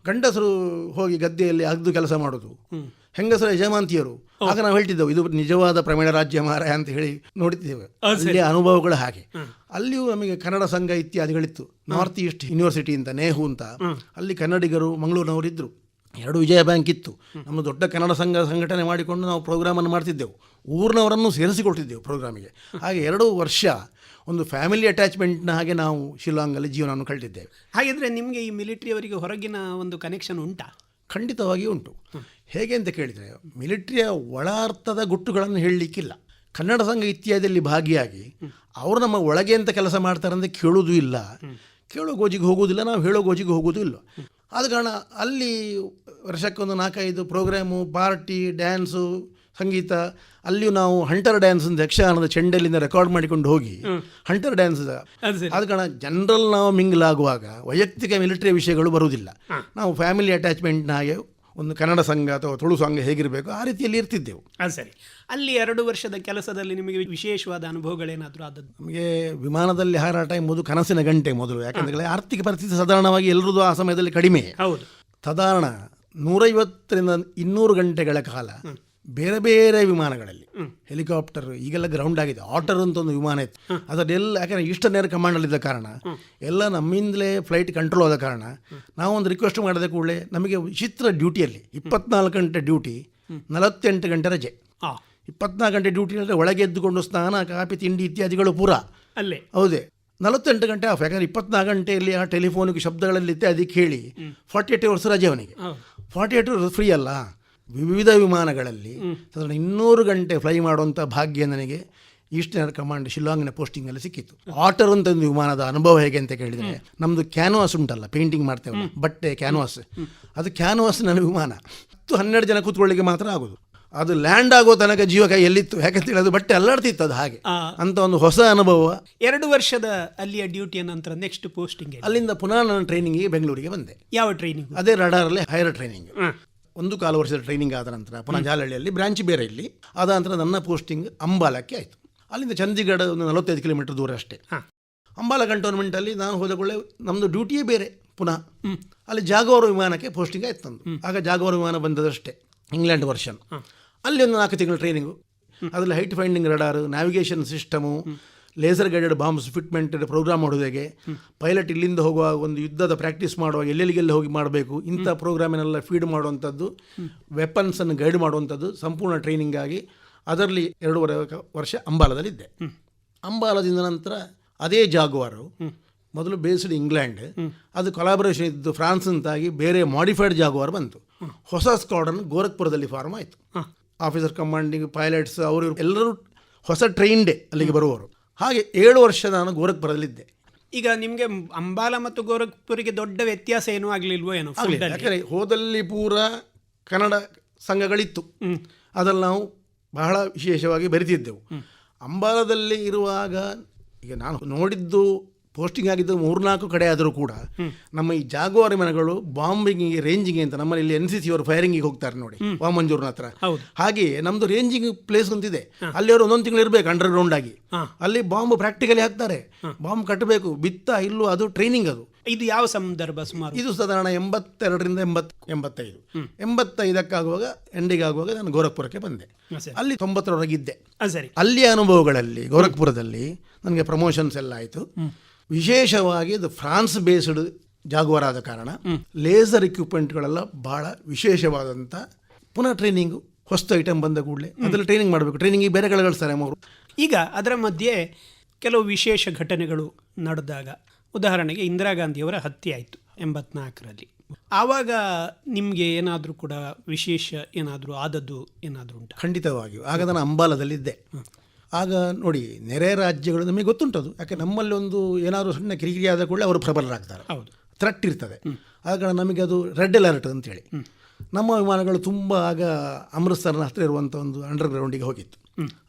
[SPEAKER 2] ಗಂಡಸರು ಹೋಗಿ ಗದ್ದೆಯಲ್ಲಿ ಅಗ್ದು ಕೆಲಸ ಮಾಡೋದು. ಹೆಂಗಸರ ಯಜಮಾಂತಿಯರು ಆಗ ನಾವು ಹೇಳ್ತಿದ್ದೆವು ಇದು ನಿಜವಾದ ಪ್ರಮೇಣ ರಾಜ್ಯ ಮಾರಾಯ ಅಂತ ಹೇಳಿ ನೋಡಿದ್ದೇವೆ. ಅಲ್ಲಿ ಅನುಭವಗಳು ಹಾಗೆ. ಅಲ್ಲಿಯೂ ನಮಗೆ ಕನ್ನಡ ಸಂಘ ಇತ್ಯಾದಿಗಳಿತ್ತು. ನಾರ್ತ್ ಈಸ್ಟ್ ಯೂನಿವರ್ಸಿಟಿ ಅಂತ ನೇಹು ಅಂತ. ಅಲ್ಲಿ ಕನ್ನಡಿಗರು ಮಂಗಳೂರಿನವರು ಇದ್ದರು ಎರಡು ವಿಜಯ ಬ್ಯಾಂಕ್ ಇತ್ತು. ನಮ್ಮ ದೊಡ್ಡ ಕನ್ನಡ ಸಂಘ ಸಂಘಟನೆ ಮಾಡಿಕೊಂಡು ನಾವು ಪ್ರೋಗ್ರಾಮನ್ನು ಮಾಡ್ತಿದ್ದೆವು. ಊರಿನವರನ್ನು ಸೇರಿಸಿಕೊಳ್ತಿದ್ದೆವು ಪ್ರೋಗ್ರಾಮಿಗೆ. ಹಾಗೆ ಎರಡು ವರ್ಷ ಒಂದು ಫ್ಯಾಮಿಲಿ ಅಟ್ಯಾಚ್ಮೆಂಟ್ನ ಹಾಗೆ ನಾವು ಶಿಲಾಂಗಲ್ಲಿ ಜೀವನವನ್ನು ಕಳೆದಿದ್ದೇವೆ.
[SPEAKER 1] ಹಾಗಿದ್ರೆ ನಿಮಗೆ ಈ ಮಿಲಿಟ್ರಿಯವರಿಗೆ ಹೊರಗಿನ ಒಂದು ಕನೆಕ್ಷನ್ ಉಂಟಾ?
[SPEAKER 2] ಖಂಡಿತವಾಗಿ ಉಂಟು. ಹೇಗೆ ಅಂತ ಕೇಳಿದರೆ ಮಿಲಿಟ್ರಿಯ ಒಳ ಅರ್ಥದ ಗುಟ್ಟುಗಳನ್ನು ಹೇಳಲಿಕ್ಕಿಲ್ಲ. ಕನ್ನಡ ಸಂಘ ಇತ್ಯಾದಿಯಲ್ಲಿ ಭಾಗಿಯಾಗಿ ಅವರು ನಮ್ಮ ಒಳಗೆ ಅಂತ ಕೆಲಸ ಮಾಡ್ತಾರೆ ಅಂತ ಕೇಳೋದು ಇಲ್ಲ. ಕೇಳೋ ಗೋಜಿಗೆ ಹೋಗೋದಿಲ್ಲ ನಾವು ಹೇಳೋ ಗೋಜಿಗೆ ಹೋಗೋದು ಇಲ್ಲ. ಆದ ಕಾರಣ ಅಲ್ಲಿ ವರ್ಷಕ್ಕೊಂದು ನಾಲ್ಕೈದು ಪ್ರೋಗ್ರಾಮು ಪಾರ್ಟಿ ಡ್ಯಾನ್ಸು ಸಂಗೀತ ಅಲ್ಲಿಯೂ ನಾವು ಹಂಟರ್ ಡ್ಯಾನ್ಸ್ ಯಕ್ಷಗಾನದ ಚೆಂಡಲ್ಲಿಂದ ರೆಕಾರ್ಡ್ ಮಾಡಿಕೊಂಡು ಹೋಗಿ ಹಂಟರ್ ಡ್ಯಾನ್ಸ್ ಆದ ಕಾರಣ ಜನರಲ್ ನಾವು ಮಿಂಗಲ್ ಆಗುವಾಗ ವೈಯಕ್ತಿಕ ಮಿಲಿಟರಿ ವಿಷಯಗಳು ಬರುವುದಿಲ್ಲ. ನಾವು ಫ್ಯಾಮಿಲಿ ಅಟ್ಯಾಚ್ಮೆಂಟ್ನ ಹಾಗೆ ಒಂದು ಕನ್ನಡ ಸಂಘ ಅಥವಾ ತುಳು ಸಂಘ ಹೇಗಿರಬೇಕು ಆ ರೀತಿಯಲ್ಲಿ ಇರ್ತಿದ್ದೆವು.
[SPEAKER 1] ಅದು ಸರಿ. ಅಲ್ಲಿ ಎರಡು ವರ್ಷದ ಕೆಲಸದಲ್ಲಿ ನಿಮಗೆ ವಿಶೇಷವಾದ ಅನುಭವಗಳೇನಾದರೂ ಆದದ್ದು?
[SPEAKER 2] ನಮಗೆ ವಿಮಾನದಲ್ಲಿ ಹಾರಾಟ ಎಂಬುದು ಕನಸಿನ ಗಂಟೆ ಮೊದಲು. ಯಾಕಂದರೆ ಆರ್ಥಿಕ ಪರಿಸ್ಥಿತಿ ಸಾಧಾರಣವಾಗಿ ಎಲ್ಲರದು ಆ ಸಮಯದಲ್ಲಿ ಕಡಿಮೆ.
[SPEAKER 1] ಹೌದು.
[SPEAKER 2] ಸಾಧಾರಣ ನೂರೈವತ್ತರಿಂದ ಇನ್ನೂರು ಗಂಟೆಗಳ ಕಾಲ ಬೇರೆ ಬೇರೆ ವಿಮಾನಗಳಲ್ಲಿ. ಹೆಲಿಕಾಪ್ಟರ್ ಈಗೆಲ್ಲ ಗ್ರೌಂಡ್ ಆಗಿದೆ. ಆಟರ್ ಅಂತ ಒಂದು ವಿಮಾನ ಇತ್ತು. ಅದನ್ನೆಲ್ಲ ಯಾಕಂದರೆ ಇಷ್ಟ ನೇರ ಕಮಾಂಡಲ್ಲಿದ್ದ ಕಾರಣ. ಎಲ್ಲ ನಮ್ಮಿಂದಲೇ ಫ್ಲೈಟ್ ಕಂಟ್ರೋಲ್ ಆದ ಕಾರಣ ನಾವು ಒಂದು ರಿಕ್ವೆಸ್ಟ್ ಮಾಡಿದ ಕೂಡಲೇ ನಮಗೆ ವಿಚಿತ್ರ ಡ್ಯೂಟಿಯಲ್ಲಿ ಇಪ್ಪತ್ನಾಲ್ಕು ಗಂಟೆ ಡ್ಯೂಟಿ ನಲವತ್ತೆಂಟು ಗಂಟೆ ರಜೆ. ಇಪ್ಪತ್ನಾಲ್ಕು ಗಂಟೆ ಡ್ಯೂಟಿ ಅಂದರೆ ಒಳಗೆ ಎದ್ದುಕೊಂಡು ಸ್ನಾನ ಕಾಫಿ ತಿಂಡಿ ಇತ್ಯಾದಿಗಳು ಪೂರ.
[SPEAKER 1] ಅಲ್ಲೇ.
[SPEAKER 2] ಹೌದೇ. ನಲವತ್ತೆಂಟು ಗಂಟೆ ಆಫ್ ಯಾಕಂದರೆ ಇಪ್ಪತ್ನಾಲ್ಕು ಗಂಟೆಯಲ್ಲಿ ಆ ಟೆಲಿಫೋನಿಗೆ ಶಬ್ದಗಳಲ್ಲಿ ಅದಕ್ಕೆ ಹೇಳಿ ಫಾರ್ಟಿ ಏಟ್ ಅವರ್ಸ್ ರಜೆ ಅವನಿಗೆ. ಫಾರ್ಟಿ ಏಟ್ ಅವರ್ಸ್ ಫ್ರೀ ಅಲ್ಲ. ವಿವಿಧ ವಿಮಾನಗಳಲ್ಲಿ ಸಾಧಾರಣ ಇನ್ನೂರು ಗಂಟೆ ಫ್ಲೈ ಮಾಡುವಂಥ ಭಾಗ್ಯ ನನಗೆ ಈಸ್ಟರ್ನ್ ಕಮಾಂಡ್ ಶಿಲ್ಲಾಂಗ್ನ ಪೋಸ್ಟಿಂಗಲ್ಲಿ ಸಿಕ್ಕಿತ್ತು. ಆಟರ್ ಅಂತ ಒಂದು ವಿಮಾನದ ಅನುಭವ ಹೇಗೆ ಅಂತ ಕೇಳಿದರೆ ನಮ್ಮದು ಕ್ಯಾನ್ವಾಸ್ ಉಂಟಲ್ಲ ಪೇಂಟಿಂಗ್ ಮಾಡ್ತೇವೆ ಬಟ್ಟೆ ಕ್ಯಾನ್ವಾಸ್ ಅದು ಕ್ಯಾನ್ವಾಸ್ ನನ್ನ ವಿಮಾನ. ಹತ್ತು ಹನ್ನೆರಡು ಜನ ಕೂತ್ಕೊಳ್ಳಿಕ್ಕೆ ಮಾತ್ರ ಆಗೋದು. ಅದು ಲ್ಯಾಂಡ್ ಆಗೋ ತನಕ ಜೀವ ಕೈ ಎಲ್ಲಿತ್ತು ಯಾಕಂತ ಹೇಳಿ ಅದು ಬಟ್ಟೆ ಅಲ್ಲಾಡ್ತಿತ್ತು ಅದು ಹಾಗೆ. ಅಂತ ಒಂದು ಹೊಸ ಅನುಭವ.
[SPEAKER 1] ಎರಡು ವರ್ಷದ ಅಲ್ಲಿಯ ಡ್ಯೂಟಿಯ ನಂತರ ನೆಕ್ಸ್ಟ್ ಪೋಸ್ಟಿಂಗ್
[SPEAKER 2] ಅಲ್ಲಿಂದ ಪುನಃ ನಾನು ಟ್ರೈನಿಂಗಿಗೆ ಬೆಂಗಳೂರಿಗೆ ಬಂದೆ.
[SPEAKER 1] ಯಾವ ಟ್ರೈನಿಂಗ್
[SPEAKER 2] ಅದೇ ರಡಾರಲ್ಲಿ ಹೈಯರ್ ಟ್ರೈನಿಂಗ್ ಒಂದು ಕಾಲು ವರ್ಷದ ಟ್ರೈನಿಂಗ್ ಆದ ನಂತರ ಪುನಃ ಜಾಲಹಳ್ಳಿಯಲ್ಲಿ ಬ್ರಾಂಚ್ ಬೇರೆ ಇಲ್ಲಿ. ಆದ ನಂತರ ನನ್ನ ಪೋಸ್ಟಿಂಗ್ ಅಂಬಾಲಕ್ಕೆ ಆಯಿತು. ಅಲ್ಲಿಂದ ಚಂಡೀಗಢ ಒಂದು ನಲವತ್ತೈದು ಕಿಲೋಮೀಟರ್ ದೂರ ಅಷ್ಟೇ. ಅಂಬಾಲ ಕಂಟೋನ್ಮೆಂಟಲ್ಲಿ ನಾನು ಹೋದ ಕೂಡಲೇ ನಮ್ಮದು ಡ್ಯೂಟಿಯೇ ಬೇರೆ ಪುನಃ. ಅಲ್ಲಿ ಜಾಗೋರ್ ವಿಮಾನಕ್ಕೆ ಪೋಸ್ಟಿಂಗ್ ಆಯ್ತು ನಂದು. ಆಗ ಜಾಗೋರ್ ವಿಮಾನ ಬಂದದಷ್ಟೇ ಇಂಗ್ಲೆಂಡ್ ವರ್ಷನ್ ಅಲ್ಲಿ ಒಂದು ನಾಲ್ಕು ತಿಂಗಳು ಟ್ರೈನಿಂಗು ಅದರಲ್ಲಿ height finding radar navigation system laser guided bombs fitment program ಮಾಡೋದು ಹೇಗೆ ಪೈಲಟ್ ಇಲ್ಲಿಂದ ಹೋಗುವಾಗ ಒಂದು ಯುದ್ಧದ ಪ್ರಾಕ್ಟೀಸ್ ಮಾಡುವಾಗ ಎಲ್ಲೆಲ್ಲಿಗೆಲ್ಲ ಹೋಗಿ ಮಾಡಬೇಕು ಇಂಥ ಪ್ರೋಗ್ರಾಮಿನೆಲ್ಲ ಫೀಡ್ ಮಾಡುವಂಥದ್ದು ವೆಪನ್ಸನ್ನು ಗೈಡ್ ಮಾಡುವಂಥದ್ದು ಸಂಪೂರ್ಣ ಟ್ರೈನಿಂಗ್ ಆಗಿ ಅದರಲ್ಲಿ ಎರಡೂವರೆ ವರ್ಷ ಅಂಬಾಲದಲ್ಲಿದ್ದೆ. ಅಂಬಾಲದಿಂದ ನಂತರ ಅದೇ ಜಾಗುವಾರು ಮೊದಲು ಬೇಸ್ಡ್ ಇಂಗ್ಲೆಂಡ್ ಅದು ಕೊಲಾಬರೇಷನ್ ಇದ್ದು ಫ್ರಾನ್ಸ್ ಅಂತಾಗಿ ಬೇರೆ ಮಾಡಿಫೈಡ್ ಜಾಗುವಾರ್ ಬಂತು. ಹೊಸ ಸ್ಕ್ವಾಡನ್ ಗೋರಖ್ಪುರದಲ್ಲಿ ಫಾರ್ಮ್ ಆಯಿತು. ಆಫೀಸರ್ ಕಮಾಂಡಿಂಗ್ ಪೈಲಟ್ಸ್ ಅವರು ಎಲ್ಲರೂ ಹೊಸ ಟ್ರೈನ್ಡೇ ಅಲ್ಲಿಗೆ ಬರುವವರು. ಹಾಗೆ ಏಳು ವರ್ಷ ನಾನು ಗೋರಖ್ಪುರದಲ್ಲಿದ್ದೆ.
[SPEAKER 1] ಈಗ ನಿಮಗೆ ಅಂಬಾಲ ಮತ್ತು ಗೋರಖ್ಪುರಿಗೆ ದೊಡ್ಡ ವ್ಯತ್ಯಾಸ ಏನೂ ಆಗಲಿಲ್ವೋ ಏನೋ ಆಗಲಿಲ್ಲ?
[SPEAKER 2] ಯಾಕಂದರೆ ಹೋದಲ್ಲಿ ಪೂರ ಕನ್ನಡ ಸಂಘಗಳಿತ್ತು. ಅದರಲ್ಲಿ ನಾವು ಬಹಳ ವಿಶೇಷವಾಗಿ ಬರಿತಿದ್ದೆವು. ಅಂಬಾಲದಲ್ಲಿ ಇರುವಾಗ ಈಗ ನಾನು ನೋಡಿದ್ದು ಪೋಸ್ಟಿಂಗ್ ಆಗಿದ್ದು ಮೂರ್ನಾಲ್ಕು ಕಡೆ ಆದರೂ ಕೂಡ ನಮ್ಮ ಈ ಜಾಗುವಾರಿ ಮನೆಗಳು ಬಾಂಬಿಂಗ್ ರೇಂಜಿಂಗ್ ಅಂತ ನಮ್ಮಲ್ಲಿ ಇಲ್ಲಿ ಎನ್ ಸಿ ಸಿ ಅವರು ಫೈರಿಂಗಿಗೆ ಹೋಗ್ತಾರೆ ನೋಡಿ ವಾಮಂಜೂರ್ನ ಹತ್ರ. ಹಾಗೆಯೇ ನಮ್ದು ರೇಂಜಿಂಗ್ ಪ್ಲೇಸ್ ಅಂತಿದೆ ಅಲ್ಲಿ ಅವರು ಒಂದೊಂದು ತಿಂಗಳು ಇರಬೇಕು ಅಂಡರ್ ಗ್ರೌಂಡ್ ಆಗಿ ಅಲ್ಲಿ ಬಾಂಬ್ ಪ್ರಾಕ್ಟಿಕಲಿ ಹಾಕ್ತಾರೆ. ಬಾಂಬ್ ಕಟ್ಟಬೇಕು ಬಿತ್ತ ಇಲ್ಲೂ ಅದು ಟ್ರೈನಿಂಗ್ ಅದು.
[SPEAKER 1] ಇದು ಯಾವ ಸಂದರ್ಭ ಸುಮಾರು?
[SPEAKER 2] ಇದು ಸಾಧಾರಣ ಎಂಬತ್ತೆರಡರಿಂದ ಎಂಬತ್ ಎಂಬತ್ತೈದು. ಎಂಬತ್ತೈದಕ್ಕಾಗುವಾಗ ಎಂಡಿಗೆ ಆಗುವಾಗ ನಾನು ಗೋರಖ್ಪುರಕ್ಕೆ ಬಂದೆ. ಅಲ್ಲಿ ತೊಂಬತ್ತರವರೆಗಿದ್ದೆ
[SPEAKER 1] ಇದ್ದೆ ಸರಿ.
[SPEAKER 2] ಅಲ್ಲಿಯ ಅನುಭವಗಳಲ್ಲಿ ಗೋರಖ್ಪುರದಲ್ಲಿ ನನಗೆ ಪ್ರಮೋಷನ್ಸ್ ಎಲ್ಲ ಆಯಿತು. ವಿಶೇಷವಾಗಿ ಇದು ಫ್ರಾನ್ಸ್ ಬೇಸ್ಡ್ ಜಾಗುವರ್ ಆದ ಕಾರಣ ಲೇಸರ್ ಎಕ್ವಿಪ್ಮೆಂಟ್ಗಳೆಲ್ಲ ಭಾಳ ವಿಶೇಷವಾದಂಥ ಪುನಃ ಟ್ರೈನಿಂಗು ಹೊಸ್ತು ಐಟಮ್ ಬಂದ ಕೂಡಲೇ ಅದರಲ್ಲಿ ಟ್ರೈನಿಂಗ್ ಮಾಡಬೇಕು. ಟ್ರೈನಿಂಗ್ ಬೇರೆ ಕಡೆ ಕಳಿಸ್ತಾರೆ ಅವರು.
[SPEAKER 1] ಈಗ ಅದರ ಮಧ್ಯೆ ಕೆಲವು ವಿಶೇಷ ಘಟನೆಗಳು ನಡೆದಾಗ ಉದಾಹರಣೆಗೆ ಇಂದಿರಾ ಗಾಂಧಿಯವರ ಹತ್ಯೆ ಆಯಿತು ಎಂಬತ್ನಾಲ್ಕರಲ್ಲಿ. ಆವಾಗ ನಿಮಗೆ ಏನಾದರೂ ಕೂಡ ವಿಶೇಷ ಏನಾದರೂ ಆದದ್ದು ಏನಾದರೂ ಉಂಟು?
[SPEAKER 2] ಖಂಡಿತವಾಗಿಯೂ. ಆಗ ನಾನು ಅಂಬಾಲದಲ್ಲಿದ್ದೆ. ಆಗ ನೋಡಿ ನೆರೆ ರಾಜ್ಯಗಳು ನಮಗೆ ಗೊತ್ತುಂಟದು. ಯಾಕೆ ನಮ್ಮಲ್ಲಿ ಒಂದು ಏನಾದರೂ ಸಣ್ಣ ಕಿರಿಕಿರಿ ಆದ ಕೂಡಲೇ ಅವರು ಪ್ರಬಲರಾಗ್ತಾರೆ.
[SPEAKER 1] ಹೌದು.
[SPEAKER 2] ಥ್ರೆಟ್ ಇರ್ತದೆ. ಆಗ ನಮಗೆ ಅದು ರೆಡ್ ಅಲರ್ಟ್ ಅಂತೇಳಿ ನಮ್ಮ ವಿಮಾನಗಳು ತುಂಬ ಆಗ ಅಮೃತ್ಸರ್ನ ಹತ್ತಿರ ಇರುವಂಥ ಒಂದು ಅಂಡರ್ ಗ್ರೌಂಡಿಗೆ ಹೋಗಿತ್ತು.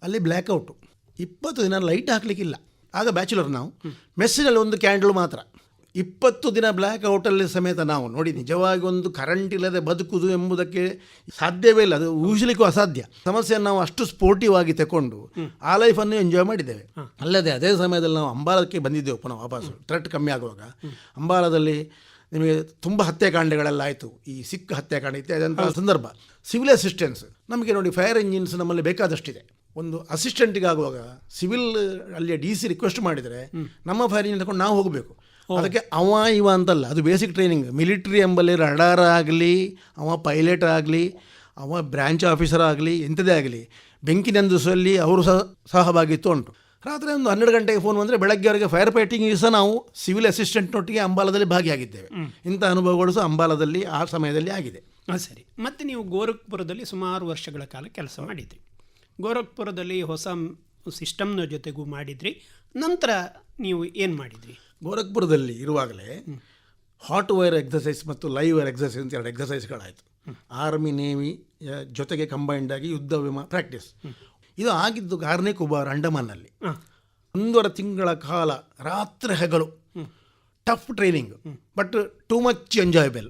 [SPEAKER 2] ಅಲ್ಲಿ ಬ್ಲ್ಯಾಕ್ಔಟು ಇಪ್ಪತ್ತು ದಿನ ಲೈಟ್ ಹಾಕಲಿಕ್ಕಿಲ್ಲ. ಆಗ ಬ್ಯಾಚುಲರ್ ನಾವು ಮೆಸ್ಸಿನಲ್ಲಿ ಒಂದು ಕ್ಯಾಂಡಲ್ ಮಾತ್ರ. ಇಪ್ಪತ್ತು ದಿನ ಬ್ಲ್ಯಾಕ್ ಔಟಲ್ಲಿ ಸಮೇತ ನಾವು ನೋಡಿ ನಿಜವಾಗಿ ಒಂದು ಕರೆಂಟ್ ಇಲ್ಲದೆ ಬದುಕುವುದು ಎಂಬುದಕ್ಕೆ ಸಾಧ್ಯವೇ ಇಲ್ಲ. ಅದು ಊಹಿಸಲಿಕ್ಕೂ ಅಸಾಧ್ಯ. ಸಮಸ್ಯೆಯನ್ನು ನಾವು ಅಷ್ಟು ಸ್ಪೋರ್ಟಿವ್ ಆಗಿ ತಗೊಂಡು ಆ ಲೈಫನ್ನು ಎಂಜಾಯ್ ಮಾಡಿದ್ದೇವೆ. ಅಲ್ಲದೆ ಅದೇ ಸಮಯದಲ್ಲಿ ನಾವು ಅಂಬಾಲಕ್ಕೆ ಬಂದಿದ್ದೆವು ಪುನಃ ವಾಪಸ್ಸು. ಥ್ರೆಟ್ ಕಮ್ಮಿ ಆಗುವಾಗ. ಅಂಬಾಲದಲ್ಲಿ ನಿಮಗೆ ತುಂಬ ಹತ್ಯಾಕಾಂಡಗಳೆಲ್ಲ ಆಯಿತು ಈ ಸಿಕ್ಕ ಹತ್ಯಾಕಾಂಡ ಇತ್ಯಾದಂಥ ಸಂದರ್ಭ. ಸಿವಿಲ್ ಅಸಿಸ್ಟೆನ್ಸ್ ನಮಗೆ ನೋಡಿ ಫೈರ್ ಇಂಜಿನ್ಸ್ ನಮ್ಮಲ್ಲಿ ಬೇಕಾದಷ್ಟಿದೆ. ಒಂದು ಅಸಿಸ್ಟೆಂಟಿಗೆ ಆಗುವಾಗ ಸಿವಿಲ್ ಅಲ್ಲಿ ಡಿ ಸಿ ರಿಕ್ವೆಸ್ಟ್ ಮಾಡಿದರೆ ನಮ್ಮ ಫೈರ್ ಇಂಜಿನ್ ತಗೊಂಡು ನಾವು ಹೋಗಬೇಕು. ಅದಕ್ಕೆ ಅವ ಇವ ಅಂತಲ್ಲ ಅದು ಬೇಸಿಕ್ ಟ್ರೈನಿಂಗ್ ಮಿಲಿಟ್ರಿ ಎಂಬಲ್ಲಿ ರಡಾರ್ ಆಗಲಿ ಅವ ಪೈಲಟ್ ಆಗಲಿ ಅವ ಬ್ರಾಂಚ್ ಆಫೀಸರ್ ಆಗಲಿ ಎಂಥದೇ ಆಗಲಿ. ಬೆಂಕಿ ನಂದಿಸುವಲ್ಲಿ ಅವರು ಸಹ ಸಹಭಾಗಿತ್ವ ಉಂಟು. ರಾತ್ರಿ ಒಂದು ಹನ್ನೆರಡು ಗಂಟೆಗೆ ಫೋನ್ ಬಂದರೆ ಬೆಳಗ್ಗೆವರೆಗೆ ಫೈರ್ ಫೈಟಿಂಗ್ ಸಹ ನಾವು ಸಿವಿಲ್ ಅಸಿಸ್ಟೆಂಟ್ನೊಟ್ಟಿಗೆ ಅಂಬಾಲದಲ್ಲಿ ಭಾಗಿಯಾಗಿದ್ದೇವೆ. ಇಂಥ ಅನುಭವಗಳು ಸಹ ಅಂಬಾಲದಲ್ಲಿ ಆ ಸಮಯದಲ್ಲಿ ಆಗಿದೆ.
[SPEAKER 1] ಹಾಂ ಸರಿ. ಮತ್ತು ನೀವು ಗೋರಖ್ಪುರದಲ್ಲಿ ಸುಮಾರು ವರ್ಷಗಳ ಕಾಲ ಕೆಲಸ ಮಾಡಿದ್ರಿ. ಗೋರಖ್ಪುರದಲ್ಲಿ ಹೊಸ ಸಿಸ್ಟಮ್ನ ಜೊತೆಗೂ ಮಾಡಿದ್ರಿ. ನಂತರ ನೀವು ಏನು ಮಾಡಿದ್ರಿ?
[SPEAKER 2] ಗೋರಖ್ಪುರದಲ್ಲಿ ಇರುವಾಗಲೇ ಹಾಟ್ ವೈರ್ ಎಕ್ಸಸೈಸ್ ಮತ್ತು ಲೈವ್ ವೈರ್ ಎಕ್ಸಸೈಸ್ ಅಂತ ಎರಡು ಎಕ್ಸಸೈಸ್ಗಳಾಯಿತು ಆರ್ಮಿ ನೇವಿ ಜೊತೆಗೆ ಕಂಬೈಂಡ್ ಆಗಿ ಯುದ್ಧ ವಿಮಾ ಪ್ರಾಕ್ಟೀಸ್ ಇದು ಆಗಿದ್ದು ಗಾರ್ನೆ ಕುಬಾರ್ ಅಂಡಮಾನ್ನಲ್ಲಿ
[SPEAKER 1] ಹಾಂ.
[SPEAKER 2] ಒಂದೂವರೆ ತಿಂಗಳ ಕಾಲ ರಾತ್ರಿ ಹಗಲು tough training but too much enjoyable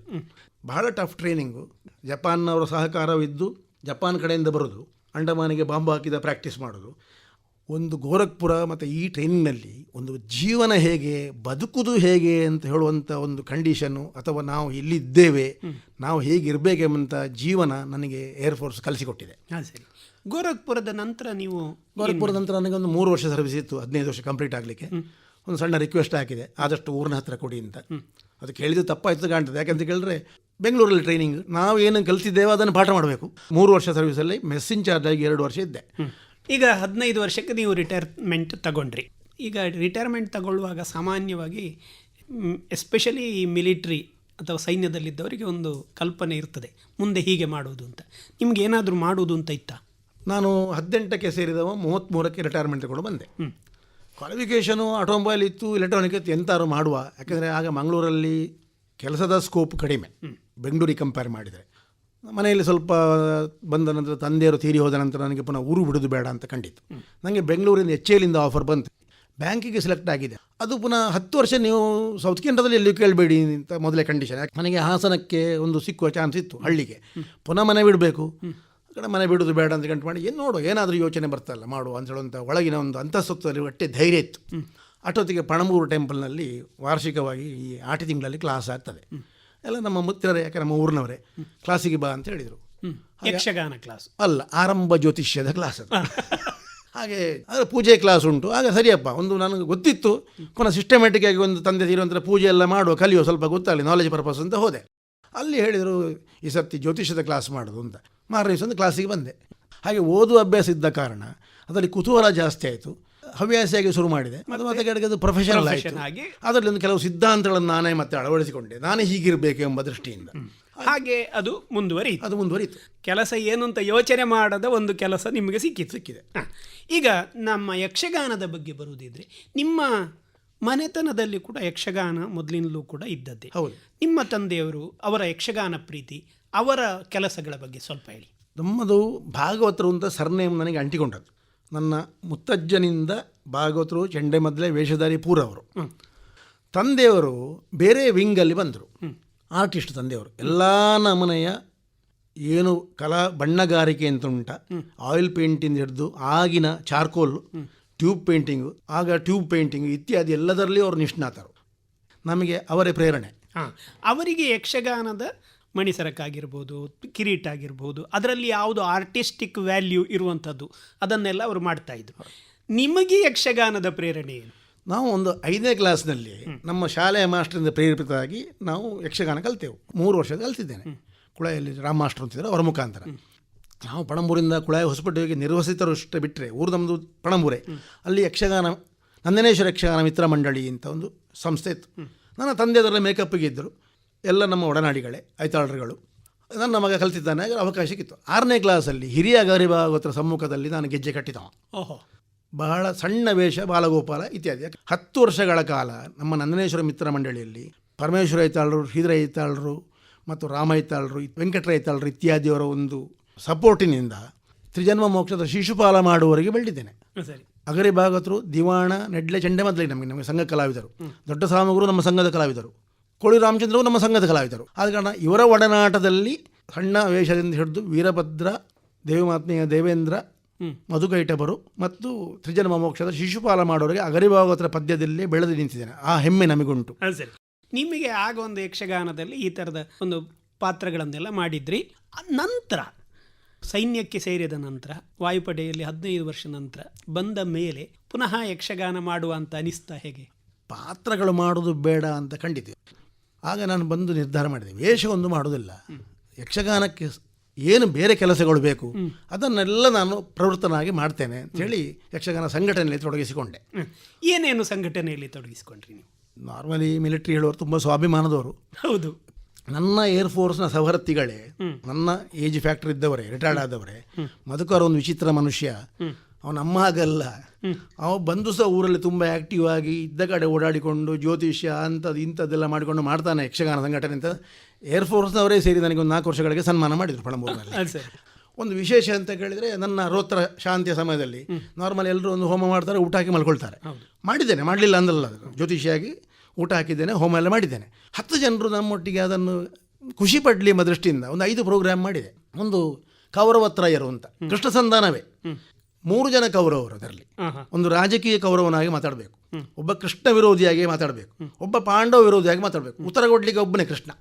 [SPEAKER 2] ಬಹಳ ಟಫ್ ಟ್ರೈನಿಂಗು ಜಪಾನ್ನವರ ಸಹಕಾರವಿದ್ದು ಜಪಾನ್ ಕಡೆಯಿಂದ ಬರೋದು ಅಂಡಮಾನಿಗೆ ಬಾಂಬ್ ಹಾಕಿದ ಪ್ರಾಕ್ಟೀಸ್ ಮಾಡೋದು. ಒಂದು ಗೋರಖ್ಪುರ ಮತ್ತು ಈ ಟ್ರೈನಿನಲ್ಲಿ ಒಂದು ಜೀವನ ಹೇಗೆ ಬದುಕುದು ಹೇಗೆ ಅಂತ ಹೇಳುವಂಥ ಒಂದು ಕಂಡೀಷನ್ನು ಅಥವಾ ನಾವು ಎಲ್ಲಿದ್ದೇವೆ ನಾವು ಹೇಗಿರಬೇಕೆಂಬಂಥ ಜೀವನ ನನಗೆ ಏರ್ಫೋರ್ಸ್ ಕಲಿಸಿಕೊಟ್ಟಿದೆ.
[SPEAKER 1] ಹಾಂ ಸರಿ. ಗೋರಖ್ಪುರದ ನಂತರ ನೀವು
[SPEAKER 2] ಗೋರಖ್ಪುರದ ನಂತರ ನನಗೆ ಒಂದು ಮೂರು ವರ್ಷ ಸರ್ವಿಸ್ ಇತ್ತು ಹದಿನೈದು ವರ್ಷ ಕಂಪ್ಲೀಟ್ ಆಗಲಿಕ್ಕೆ. ಒಂದು ಸಣ್ಣ ರಿಕ್ವೆಸ್ಟ್ ಹಾಕಿದೆ ಆದಷ್ಟು ಊರಿನ ಹತ್ತಿರ ಕೊಡಿ ಅಂತ. ಅದು ಕೇಳಿದ್ದು ತಪ್ಪಾಯ್ತು ಕಾಣ್ತದೆ ಯಾಕಂತ ಕೇಳಿದ್ರೆ ಬೆಂಗಳೂರಲ್ಲಿ ಟ್ರೈನಿಂಗ್ ನಾವು ಏನು ಕಲಿತಿದ್ದೇವೆ ಅದನ್ನು ಪಾಠ ಮಾಡಬೇಕು. ಮೂರು ವರ್ಷ ಸರ್ವಿಸಲ್ಲಿ ಮೆಸ್ಸಿನ್ ಚಾರ್ಜ್ ಆಗಿ ಎರಡು ವರ್ಷ ಇದ್ದೆ.
[SPEAKER 1] ಈಗ ಹದಿನೈದು ವರ್ಷಕ್ಕೆ ನೀವು ರಿಟೈರ್ಮೆಂಟ್ ತಗೊಂಡ್ರಿ. ಈಗ ರಿಟೈರ್ಮೆಂಟ್ ತಗೊಳ್ಳುವಾಗ ಸಾಮಾನ್ಯವಾಗಿ ಎಸ್ಪೆಷಲಿ ಈ ಮಿಲಿಟ್ರಿ ಅಥವಾ ಸೈನ್ಯದಲ್ಲಿದ್ದವರಿಗೆ ಒಂದು ಕಲ್ಪನೆ ಇರ್ತದೆ. ಮುಂದೆ ಹೀಗೆ ಮಾಡುವುದು ಅಂತ. ನಿಮ್ಗೆ ಏನಾದರೂ ಮಾಡುವುದು ಅಂತ ಇತ್ತ?
[SPEAKER 2] ನಾನು ಹದಿನೆಂಟಕ್ಕೆ ಸೇರಿದವ ಮೂವತ್ತ್ಮೂರಕ್ಕೆ ರಿಟೈರ್ಮೆಂಟ್ ತಗೊಂಡು ಬಂದೆ. ಕ್ವಾಲಿಫಿಕೇಷನು ಆಟೋಮೊಬೈಲ್ ಇತ್ತು ಇಲೆಕ್ಟ್ರಾನಿಕ್ ಇತ್ತು ಎಂತಾರು ಮಾಡುವ. ಯಾಕಂದರೆ ಆಗ ಮಂಗಳೂರಲ್ಲಿ ಕೆಲಸದ ಸ್ಕೋಪ್ ಕಡಿಮೆ. ಬೆಂಗಳೂರಿಗೆ ಕಂಪೇರ್ ಮಾಡಿದರೆ. ಮನೆಯಲ್ಲಿ ಸ್ವಲ್ಪ ಬಂದ ನಂತರ ತಂದೆಯವರು ತೀರಿ ಹೋದ ನಂತರ ನನಗೆ ಪುನಃ ಊರು ಬಿಡೋದು ಬೇಡ ಅಂತ ಕಂಡಿತ್ತು. ನನಗೆ ಬೆಂಗಳೂರಿಂದ ಎಚ್ ಎಲ್ಲಿಂದ ಆಫರ್ ಬಂತು. ಬ್ಯಾಂಕಿಗೆ ಸೆಲೆಕ್ಟ್ ಆಗಿದೆ. ಅದು ಪುನಃ ಹತ್ತು ವರ್ಷ ನೀವು ಸೌತ್ ಕೇಂದ್ರದಲ್ಲಿ ಎಲ್ಲಿ ಕೇಳಬೇಡಿ ಅಂತ ಮೊದಲೇ ಕಂಡೀಷನ್ ನನಗೆ ಹಾಸನಕ್ಕೆ ಒಂದು ಸಿಕ್ಕುವ ಚಾನ್ಸ್ ಇತ್ತು ಹಳ್ಳಿಗೆ. ಪುನಃ ಮನೆ ಬಿಡಬೇಕು. ಕಡೆ ಮನೆ ಬಿಡೋದು ಬೇಡ ಅಂತ ಗಂಟು ಮಾಡಿ, ಏನು ನೋಡು ಏನಾದರೂ ಯೋಚನೆ ಬರ್ತಲ್ಲ ಮಾಡು ಅಂತ ಹೇಳುವಂಥ ಒಳಗಿನ ಒಂದು ಅಂತಸ್ತತ್ವದಲ್ಲಿ ಒಟ್ಟೆ ಧೈರ್ಯ ಇತ್ತು. ಅಷ್ಟೊತ್ತಿಗೆ ಪಣಮೂರು ಟೆಂಪಲ್ನಲ್ಲಿ ವಾರ್ಷಿಕವಾಗಿ ಈ ಆಟಿ ತಿಂಗಳಲ್ಲಿ ಕ್ಲಾಸ್ ಆಗ್ತದೆ. ಎಲ್ಲ ನಮ್ಮ ಮುತ್ತಿರರೆ ಯಾಕೆ ನಮ್ಮ ಊರಿನವರೇ. ಕ್ಲಾಸಿಗೆ ಬಾ ಅಂತ ಹೇಳಿದರು.
[SPEAKER 1] ಯಕ್ಷಗಾನ ಕ್ಲಾಸ್.
[SPEAKER 2] ಅಲ್ಲ ಆರಂಭ ಜ್ಯೋತಿಷ್ಯದ ಕ್ಲಾಸ್ ಅದು. ಹಾಗೆ ಅದರ ಪೂಜೆ ಕ್ಲಾಸ್ ಉಂಟು. ಆಗ ಸರಿಯಪ್ಪ ಒಂದು ನನಗೆ ಗೊತ್ತಿತ್ತು. ಪುನಃ ಸಿಸ್ಟಮ್ಯಾಟಿಕ್ ಆಗಿ ಒಂದು ತಂದೆ ತೀರುವಂಥ ಪೂಜೆ ಎಲ್ಲ ಮಾಡುವ ಕಲಿಯೋ ಸ್ವಲ್ಪ ಗೊತ್ತಾಗಲಿ ನಾಲೆಜ್ ಪರ್ಪಸ್ ಅಂತ ಹೋದೆ. ಅಲ್ಲಿ ಹೇಳಿದರು ಈ ಸರ್ತಿ ಜ್ಯೋತಿಷ್ಯದ ಕ್ಲಾಸ್ ಮಾಡೋದು ಅಂತ. ಮಾರನೇ ಒಂದು ಕ್ಲಾಸಿಗೆ ಬಂದೆ. ಹಾಗೆ ಓದುವ ಅಭ್ಯಾಸ ಇದ್ದ ಕಾರಣ ಅದರಲ್ಲಿ ಕುತೂಹಲ ಜಾಸ್ತಿ ಆಯಿತು. ಹವ್ಯಾಸಿಯಾಗಿ ಶುರು ಮಾಡಿದೆ. ಅದು ಮತ್ತೆ ಕಡೆಗೆ ಅದು ಪ್ರೊಫೆಷನಲ್ ಆಯಿತು. ಅದರಲ್ಲಿ ಒಂದು ಕೆಲವು ಸಿದ್ಧಾಂತಗಳನ್ನು ನಾನೇ ಮತ್ತೆ ಅಳವಡಿಸಿಕೊಂಡೆ. ನಾನೇ ಹೀಗಿರಬೇಕು ಎಂಬ ದೃಷ್ಟಿಯಿಂದ.
[SPEAKER 1] ಹಾಗೆ ಅದು ಮುಂದುವರಿಯಿತು.
[SPEAKER 2] ಅದು ಮುಂದುವರಿಯಿತು.
[SPEAKER 1] ಕೆಲಸ ಏನು ಅಂತ ಯೋಚನೆ ಮಾಡದ ಒಂದು ಕೆಲಸ ನಿಮಗೆ ಸಿಕ್ಕಿತು.
[SPEAKER 2] ಸಿಕ್ಕಿದೆ.
[SPEAKER 1] ಈಗ ನಮ್ಮ ಯಕ್ಷಗಾನದ ಬಗ್ಗೆ ಬರುವುದಿದ್ರೆ ನಿಮ್ಮ ಮನೆತನದಲ್ಲಿ ಕೂಡ ಯಕ್ಷಗಾನ ಮೊದಲಿನಲ್ಲೂ ಕೂಡ ಇದ್ದದ್ದೇ.
[SPEAKER 2] ಹೌದು.
[SPEAKER 1] ನಿಮ್ಮ ತಂದೆಯವರು ಅವರ ಯಕ್ಷಗಾನ ಪ್ರೀತಿ ಅವರ ಕೆಲಸಗಳ ಬಗ್ಗೆ ಸ್ವಲ್ಪ ಹೇಳಿ.
[SPEAKER 2] ನಮ್ಮದು ಭಾಗವತರು ಅಂತ ಸರ್ನೇಮ್ ನನಗೆ ಅಂಟಿಕೊಂಡದ್ದು. ನನ್ನ ಮುತ್ತಜ್ಜನಿಂದ ಭಾಗವತರು ಚಂಡೆ ಮೊದಲೇ ವೇಷಧಾರಿ ಪೂರವರು. ತಂದೆಯವರು ಬೇರೆ ವಿಂಗಲ್ಲಿ ಬಂದರು. ಆರ್ಟಿಸ್ಟ್ ತಂದೆಯವರು. ಎಲ್ಲ ನಮನೆಯ ಏನು ಕಲಾ ಬಣ್ಣಗಾರಿಕೆ ಅಂತ ಉಂಟ. ಆಯಿಲ್ ಪೇಂಟಿಂಗ್ ಹಿಡಿದು ಆಗಿನ ಚಾರ್ಕೋಲ್ ಟ್ಯೂಬ್ ಪೇಂಟಿಂಗು ಆಗ ಟ್ಯೂಬ್ ಪೇಂಟಿಂಗ್ ಇತ್ಯಾದಿ ಎಲ್ಲದರಲ್ಲಿ ಅವರು ನಿಷ್ಣಾತರು. ನಮಗೆ ಅವರೇ ಪ್ರೇರಣೆ.
[SPEAKER 1] ಹಾಂ. ಅವರಿಗೆ ಯಕ್ಷಗಾನದ ಮಣಿಸರಕ್ಕಾಗಿರ್ಬೋದು ಕಿರೀಟ ಆಗಿರ್ಬೋದು ಅದರಲ್ಲಿ ಯಾವುದು ಆರ್ಟಿಸ್ಟಿಕ್ ವ್ಯಾಲ್ಯೂ ಇರುವಂಥದ್ದು ಅದನ್ನೆಲ್ಲ ಅವರು ಮಾಡ್ತಾ ಇದ್ರು. ನಿಮಗೆ ಯಕ್ಷಗಾನದ ಪ್ರೇರಣೆ ಏನು?
[SPEAKER 2] ನಾವು ಒಂದು ಐದನೇ ಕ್ಲಾಸ್ನಲ್ಲಿ ನಮ್ಮ ಶಾಲೆಯ ಮಾಸ್ಟರಿಂದ ಪ್ರೇರಿತವಾಗಿ ನಾವು ಯಕ್ಷಗಾನ ಕಲ್ತೇವೆ. ಮೂರು ವರ್ಷ ಕಲ್ತಿದ್ದೇನೆ. ಕುಳಾಯಲ್ಲಿ ರಾಮ ಮಾಸ್ಟರ್ ಅಂತಿದ್ದಾರೆ ಅವರ ಮುಖಾಂತರ. ನಾವು ಪಣಂಬೂರಿಂದ ಕುಳಾಯಿ ಹೊಸಪೇಟೆಗೆ ನಿರ್ವಸಿತರು ಅಷ್ಟೇ ಬಿಟ್ಟರೆ ಊರು ನಮ್ಮದು ಪಣಂಬೂರೆ. ಅಲ್ಲಿ ಯಕ್ಷಗಾನ ನಂದನೇಶ್ವರ ಯಕ್ಷಗಾನ ಮಿತ್ರ ಮಂಡಳಿ ಅಂತ ಒಂದು ಸಂಸ್ಥೆ ಇತ್ತು. ನನ್ನ ತಂದೆ ಅದರಲ್ಲಿ ಮೇಕಪ್ಪಿಗೆ ಇದ್ದರು. ಎಲ್ಲ ನಮ್ಮ ಒಡನಾಡಿಗಳೇ ಐತಾಳರುಗಳು. ನಾನು ನಮಗೆ ಕಲಿತಿದ್ದಾನೆ ಅವಕಾಶ ಸಿಕ್ಕಿತ್ತು. ಆರನೇ ಕ್ಲಾಸಲ್ಲಿ ಹಿರಿಯ ಗರಿಭಾಗವತರ ಸಮ್ಮುಖದಲ್ಲಿ ನಾನು ಗೆಜ್ಜೆ ಕಟ್ಟಿದವ.
[SPEAKER 1] ಓಹೋ.
[SPEAKER 2] ಬಹಳ ಸಣ್ಣ ವೇಷ ಬಾಲಗೋಪಾಲ ಇತ್ಯಾದಿ. ಹತ್ತು ವರ್ಷಗಳ ಕಾಲ ನಮ್ಮ ನಂದನೇಶ್ವರ ಮಿತ್ರ ಮಂಡಳಿಯಲ್ಲಿ ಪರಮೇಶ್ವರ ಐತಾಳರು ಶ್ರೀಧರ ಐತಾಳರು ಮತ್ತು ರಾಮ ಐತಾಳರು ವೆಂಕಟರ ಐತಾಳರು ಇತ್ಯಾದಿಯವರ ಒಂದು ಸಪೋರ್ಟಿನಿಂದ ತ್ರಿಜನ್ಮ ಮೋಕ್ಷದ ಶಿಶುಪಾಲ ಮಾಡುವವರೆಗೆ ಬೆಳೆದಿದ್ದೇನೆ.
[SPEAKER 1] ಸರಿ.
[SPEAKER 2] ಅಗರಿ ಭಾಗತರು ದಿವಾಣ ನೆಡ್ಲೆ ಚಂಡೆ ಮೊದಲಿಗೆ ನಮಗೆ ನಮಗೆ ಸಂಘ ಕಲಾವಿದರು. ದೊಡ್ಡ ಸಾಮಗರು ನಮ್ಮ ಸಂಘದ ಕಲಾವಿದರು. ಕೋಳಿ ರಾಮಚಂದ್ರವು ನಮ್ಮ ಸಂಘದ ಕಲಾವಿದರು ಆದ ಕಾರಣ ಇವರ ಒಡನಾಟದಲ್ಲಿ ಸಣ್ಣ ವೇಷದಿಂದ ಹಿಡಿದು ವೀರಭದ್ರ ದೇವಿಮಾತ್ಮೆಯ ದೇವೇಂದ್ರ ಮಧುಕೈಟಬರು ಮತ್ತು ತ್ರಿಜನ್ಮ ಮೋಕ್ಷದ ಶಿಶುಪಾಲ ಮಾಡೋರಿಗೆ ಅಗರಿಭಾಗವತರ ಪದ್ಯದಲ್ಲಿ ಬೆಳೆದು ನಿಂತಿದ್ದೇನೆ. ಆ ಹೆಮ್ಮೆ ನಮಗುಂಟು.
[SPEAKER 1] ಸರಿ. ನಿಮಗೆ ಆಗ ಒಂದು ಯಕ್ಷಗಾನದಲ್ಲಿ ಈ ಥರದ ಒಂದು ಪಾತ್ರಗಳನ್ನೆಲ್ಲ ಮಾಡಿದ್ರಿ. ನಂತರ ಸೈನ್ಯಕ್ಕೆ ಸೇರಿದ ನಂತರ ವಾಯುಪಡೆಯಲ್ಲಿ ಹದಿನೈದು ವರ್ಷ ನಂತರ ಬಂದ ಮೇಲೆ ಪುನಃ ಯಕ್ಷಗಾನ ಮಾಡುವ ಅಂತ ಅನಿಸ್ತಾ ಹೇಗೆ?
[SPEAKER 2] ಪಾತ್ರಗಳು ಮಾಡೋದು ಬೇಡ ಅಂತ ಖಂಡಿತ. ಆಗ ನಾನು ಬಂದು ನಿರ್ಧಾರ ಮಾಡಿದೆ. ವೇಷ ಒಂದು ಮಾಡೋದಿಲ್ಲ ಯಕ್ಷಗಾನಕ್ಕೆ ಏನು ಬೇರೆ ಕೆಲಸಗಳು ಬೇಕು ಅದನ್ನೆಲ್ಲ ನಾನು ಪ್ರವೃತ್ತನಾಗಿ ಮಾಡ್ತೇನೆ ಅಂತೇಳಿ ಯಕ್ಷಗಾನ ಸಂಘಟನೆಯಲ್ಲಿ ತೊಡಗಿಸಿಕೊಂಡೆ.
[SPEAKER 1] ಏನೇನು ಸಂಘಟನೆಯಲ್ಲಿ ತೊಡಗಿಸಿಕೊಂಡ್ರಿ ನೀವು?
[SPEAKER 2] ನಾರ್ಮಲಿ ಮಿಲಿಟ್ರಿ ಹೇಳೋರು ತುಂಬ ಸ್ವಾಭಿಮಾನದವರು.
[SPEAKER 1] ಹೌದು.
[SPEAKER 2] ನನ್ನ ಏರ್ ಫೋರ್ಸ್ನ ಸಹವರ್ತಿಗಳೇ ನನ್ನ ಏಜ್ ಫ್ಯಾಕ್ಟರ್ ಇದ್ದವರೇ ರಿಟೈರ್ಡ್ ಆದವರೇ ಮಧುಕರ್ ಒಂದು ವಿಚಿತ್ರ ಮನುಷ್ಯ. ಅವನ ಅಮ್ಮ ಹಾಗಲ್ಲ. ಅವ ಬಂದು ಸಹ ಊರಲ್ಲಿ ತುಂಬ ಆ್ಯಕ್ಟಿವ್ ಆಗಿ ಇದ್ದ ಕಡೆ ಓಡಾಡಿಕೊಂಡು ಜ್ಯೋತಿಷ್ಯ ಅಂಥದ್ದು ಇಂಥದ್ದೆಲ್ಲ ಮಾಡಿಕೊಂಡು ಮಾಡ್ತಾನೆ ಯಕ್ಷಗಾನ ಸಂಘಟನೆ ಅಂತ. ಏರ್ಫೋರ್ಸ್ನವರೇ ಸೇರಿ ನನಗೆ ಒಂದು ನಾಲ್ಕು ವರ್ಷಗಳಿಗೆ ಸನ್ಮಾನ ಮಾಡಿದರು
[SPEAKER 1] ಸರಿ.
[SPEAKER 2] ಒಂದು ವಿಶೇಷ ಅಂತ ಕೇಳಿದರೆ ನನ್ನ ರೋತ್ರ ಶಾಂತಿಯ ಸಮಯದಲ್ಲಿ ನಾರ್ಮಲ್ ಎಲ್ಲರೂ ಒಂದು ಹೋಮ ಮಾಡ್ತಾರೆ ಊಟ ಹಾಕಿ ಮಲ್ಕೊಳ್ತಾರೆ. ಮಾಡಿದ್ದೇನೆ ಮಾಡಲಿಲ್ಲ ಅಂದಲ್ಲ ಅದು. ಜ್ಯೋತಿಷಿಯಾಗಿ ಊಟ ಹಾಕಿದ್ದೇನೆ ಹೋಮ ಎಲ್ಲ ಮಾಡಿದ್ದೇನೆ. ಹತ್ತು ಜನರು ನಮ್ಮೊಟ್ಟಿಗೆ ಅದನ್ನು ಖುಷಿ ಪಡಲಿ ಎಂಬ ದೃಷ್ಟಿಯಿಂದ ಒಂದು ಐದು ಪ್ರೋಗ್ರಾಮ್ ಮಾಡಿದೆ. ಒಂದು ಕೌರವತ್ರಯರು ಅಂತ. ಕೃಷ್ಣ ಸಂಧಾನವೇ. ಮೂರು ಜನ ಕೌರವರು ಅದರಲ್ಲಿ. ಒಂದು ರಾಜಕೀಯ ಕೌರವನಾಗಿ ಮಾತಾಡಬೇಕು. ಒಬ್ಬ ಕೃಷ್ಣ ವಿರೋಧಿಯಾಗಿ ಮಾತಾಡಬೇಕು. ಒಬ್ಬ ಪಾಂಡವ ವಿರೋಧಿಯಾಗಿ ಮಾತಾಡಬೇಕು. ಉತ್ತರ ಕೊಡ್ಲಿಕ್ಕೆ ಒಬ್ಬನೇ ಕೃಷ್ಣ.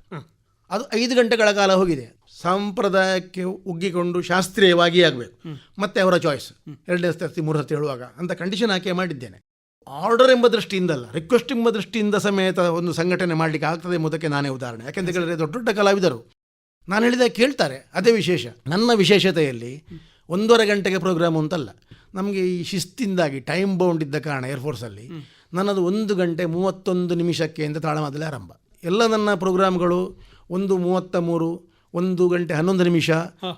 [SPEAKER 2] ಅದು ಐದು ಗಂಟೆಗಳ ಕಾಲ ಹೋಗಿದೆ. ಸಂಪ್ರದಾಯಕ್ಕೆ ಉಗ್ಗಿಕೊಂಡು ಶಾಸ್ತ್ರೀಯವಾಗಿ ಆಗಬೇಕು. ಮತ್ತೆ ಅವರ ಚಾಯ್ಸ್ ಎರಡನೇ ಸರ್ತಿ ಮೂರು ಸರ್ತಿ ಹೇಳುವಾಗ ಅಂತ ಕಂಡೀಷನ್ ಹಾಕಿ ಮಾಡಿದ್ದೇನೆ. ಆರ್ಡರ್ ಎಂಬ ದೃಷ್ಟಿಯಿಂದಲ್ಲ ರಿಕ್ವೆಸ್ಟ್ ಎಂಬ ದೃಷ್ಟಿಯಿಂದ ಸಮೇತ ಒಂದು ಸಂಘಟನೆ ಮಾಡಲಿಕ್ಕೆ ಆಗ್ತದೆ ಎಂಬುದಕ್ಕೆ ನಾನೇ ಉದಾಹರಣೆ. ಯಾಕೆಂತ ದೊಡ್ಡ ದೊಡ್ಡ ಕಲಾವಿದರು. ನಾನು ಹೇಳಿದಾಗ ಕೇಳ್ತಾರೆ ಅದೇ ವಿಶೇಷ. ನನ್ನ ವಿಶೇಷತೆಯಲ್ಲಿ ಒಂದೂವರೆ ಗಂಟೆಗೆ ಪ್ರೋಗ್ರಾಮ್ ಅಂತಲ್ಲ ನಮಗೆ ಈ ಶಿಸ್ತಿಂದಾಗಿ ಟೈಮ್ ಬೌಂಡ್ ಇದ್ದ ಕಾರಣ ಏರ್ಫೋರ್ಸಲ್ಲಿ ನನ್ನದು ಒಂದು ಗಂಟೆ ಮೂವತ್ತೊಂದು ನಿಮಿಷಕ್ಕೆ ಅಂತ ತಾಳಮದ್ದಲೆ ಆರಂಭ. ಎಲ್ಲ ನನ್ನ ಪ್ರೋಗ್ರಾಮ್ಗಳು ಒಂದು ಮೂವತ್ತ ಮೂರು ಒಂದು ಗಂಟೆ ಹನ್ನೊಂದು ನಿಮಿಷ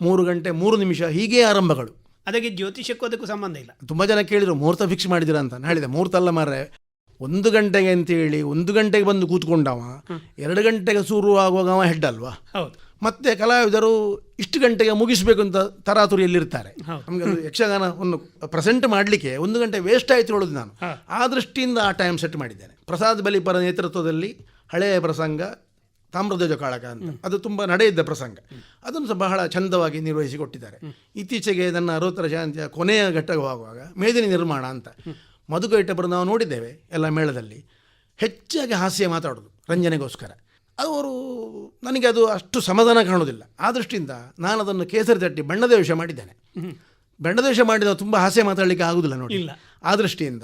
[SPEAKER 2] ಮೂರು ಗಂಟೆ ಮೂರು ನಿಮಿಷ ಹೀಗೆ ಆರಂಭಗಳು.
[SPEAKER 1] ಅದಕ್ಕೆ ಜ್ಯೋತಿಷಕ್ಕೂ ಅದಕ್ಕೂ ಸಂಬಂಧ ಇಲ್ಲ.
[SPEAKER 2] ತುಂಬ ಜನ ಕೇಳಿದರು ಮುಹೂರ್ತ ಫಿಕ್ಸ್ ಮಾಡಿದಿರ ಅಂತ. ನಾನು ಹೇಳಿದೆ ಮುಹೂರ್ತ ಅಲ್ಲ ಮಾರ್ರೆ. ಒಂದು ಗಂಟೆಗೆ ಅಂತೇಳಿ ಒಂದು ಗಂಟೆಗೆ ಬಂದು ಕೂತ್ಕೊಂಡವ ಎರಡು ಗಂಟೆಗೆ ಶುರು ಆಗುವಾಗ ಅವ ಹೆಡ್ ಅಲ್ವಾ?
[SPEAKER 1] ಹೌದು.
[SPEAKER 2] ಮತ್ತೆ ಕಲಾವಿದರು ಇಷ್ಟು ಗಂಟೆಗೆ ಮುಗಿಸಬೇಕು ಅಂತ ತರಾತುರಿಯಲ್ಲಿರ್ತಾರೆ. ನಮಗೆ ಅದು ಯಕ್ಷಗಾನವನ್ನು ಪ್ರೆಸೆಂಟ್ ಮಾಡಲಿಕ್ಕೆ ಒಂದು ಗಂಟೆ ವೇಸ್ಟ್ ಆಯಿತು ಹೇಳೋದು ನಾನು. ಆ ದೃಷ್ಟಿಯಿಂದ ಆ ಟೈಮ್ ಸೆಟ್ ಮಾಡಿದ್ದೇನೆ. ಪ್ರಸಾದ್ ಬಲಿಪರ ನೇತೃತ್ವದಲ್ಲಿ ಹಳೆಯ ಪ್ರಸಂಗ ತಾಮ್ರಧ್ವಜ ಕಾಳಕ ಅಂತ. ಅದು ತುಂಬ ನಡೆಯಿದ್ದ ಪ್ರಸಂಗ. ಅದನ್ನು ಸಹ ಬಹಳ ಚಂದವಾಗಿ ನಿರ್ವಹಿಸಿಕೊಟ್ಟಿದ್ದಾರೆ ಇತ್ತೀಚೆಗೆ ನನ್ನ ಅರವತ್ತರ ಶಾಂತಿಯ ಕೊನೆಯ ಘಟ್ಟವಾಗುವಾಗ ಮೇದಿನಿ ನಿರ್ಮಾಣ ಅಂತ. ಮಧುಕೈಟಬ್ಬರು ನಾವು ನೋಡಿದ್ದೇವೆ ಎಲ್ಲ ಮೇಳದಲ್ಲಿ. ಹೆಚ್ಚಾಗಿ ಹಾಸ್ಯ ಮಾತಾಡೋದು ರಂಜನೆಗೋಸ್ಕರ. ಅವರು ನನಗೆ ಅದು ಅಷ್ಟು ಸಮಾಧಾನ ಕಾಣೋದಿಲ್ಲ ಆ ದೃಷ್ಟಿಯಿಂದ ನಾನು ಅದನ್ನು ಕೇಸರಿ ತಟ್ಟಿ ಬಣ್ಣದ ವೇಷ ಮಾಡಿದ್ದೇನೆ. ಬಣ್ಣದ ವೇಷ ಮಾಡಿದ ತುಂಬ ಹಾಸ್ಯ ಮಾತಾಡಲಿಕ್ಕೆ ಆಗುದಿಲ್ಲ ನೋಡಿ. ಆ ದೃಷ್ಟಿಯಿಂದ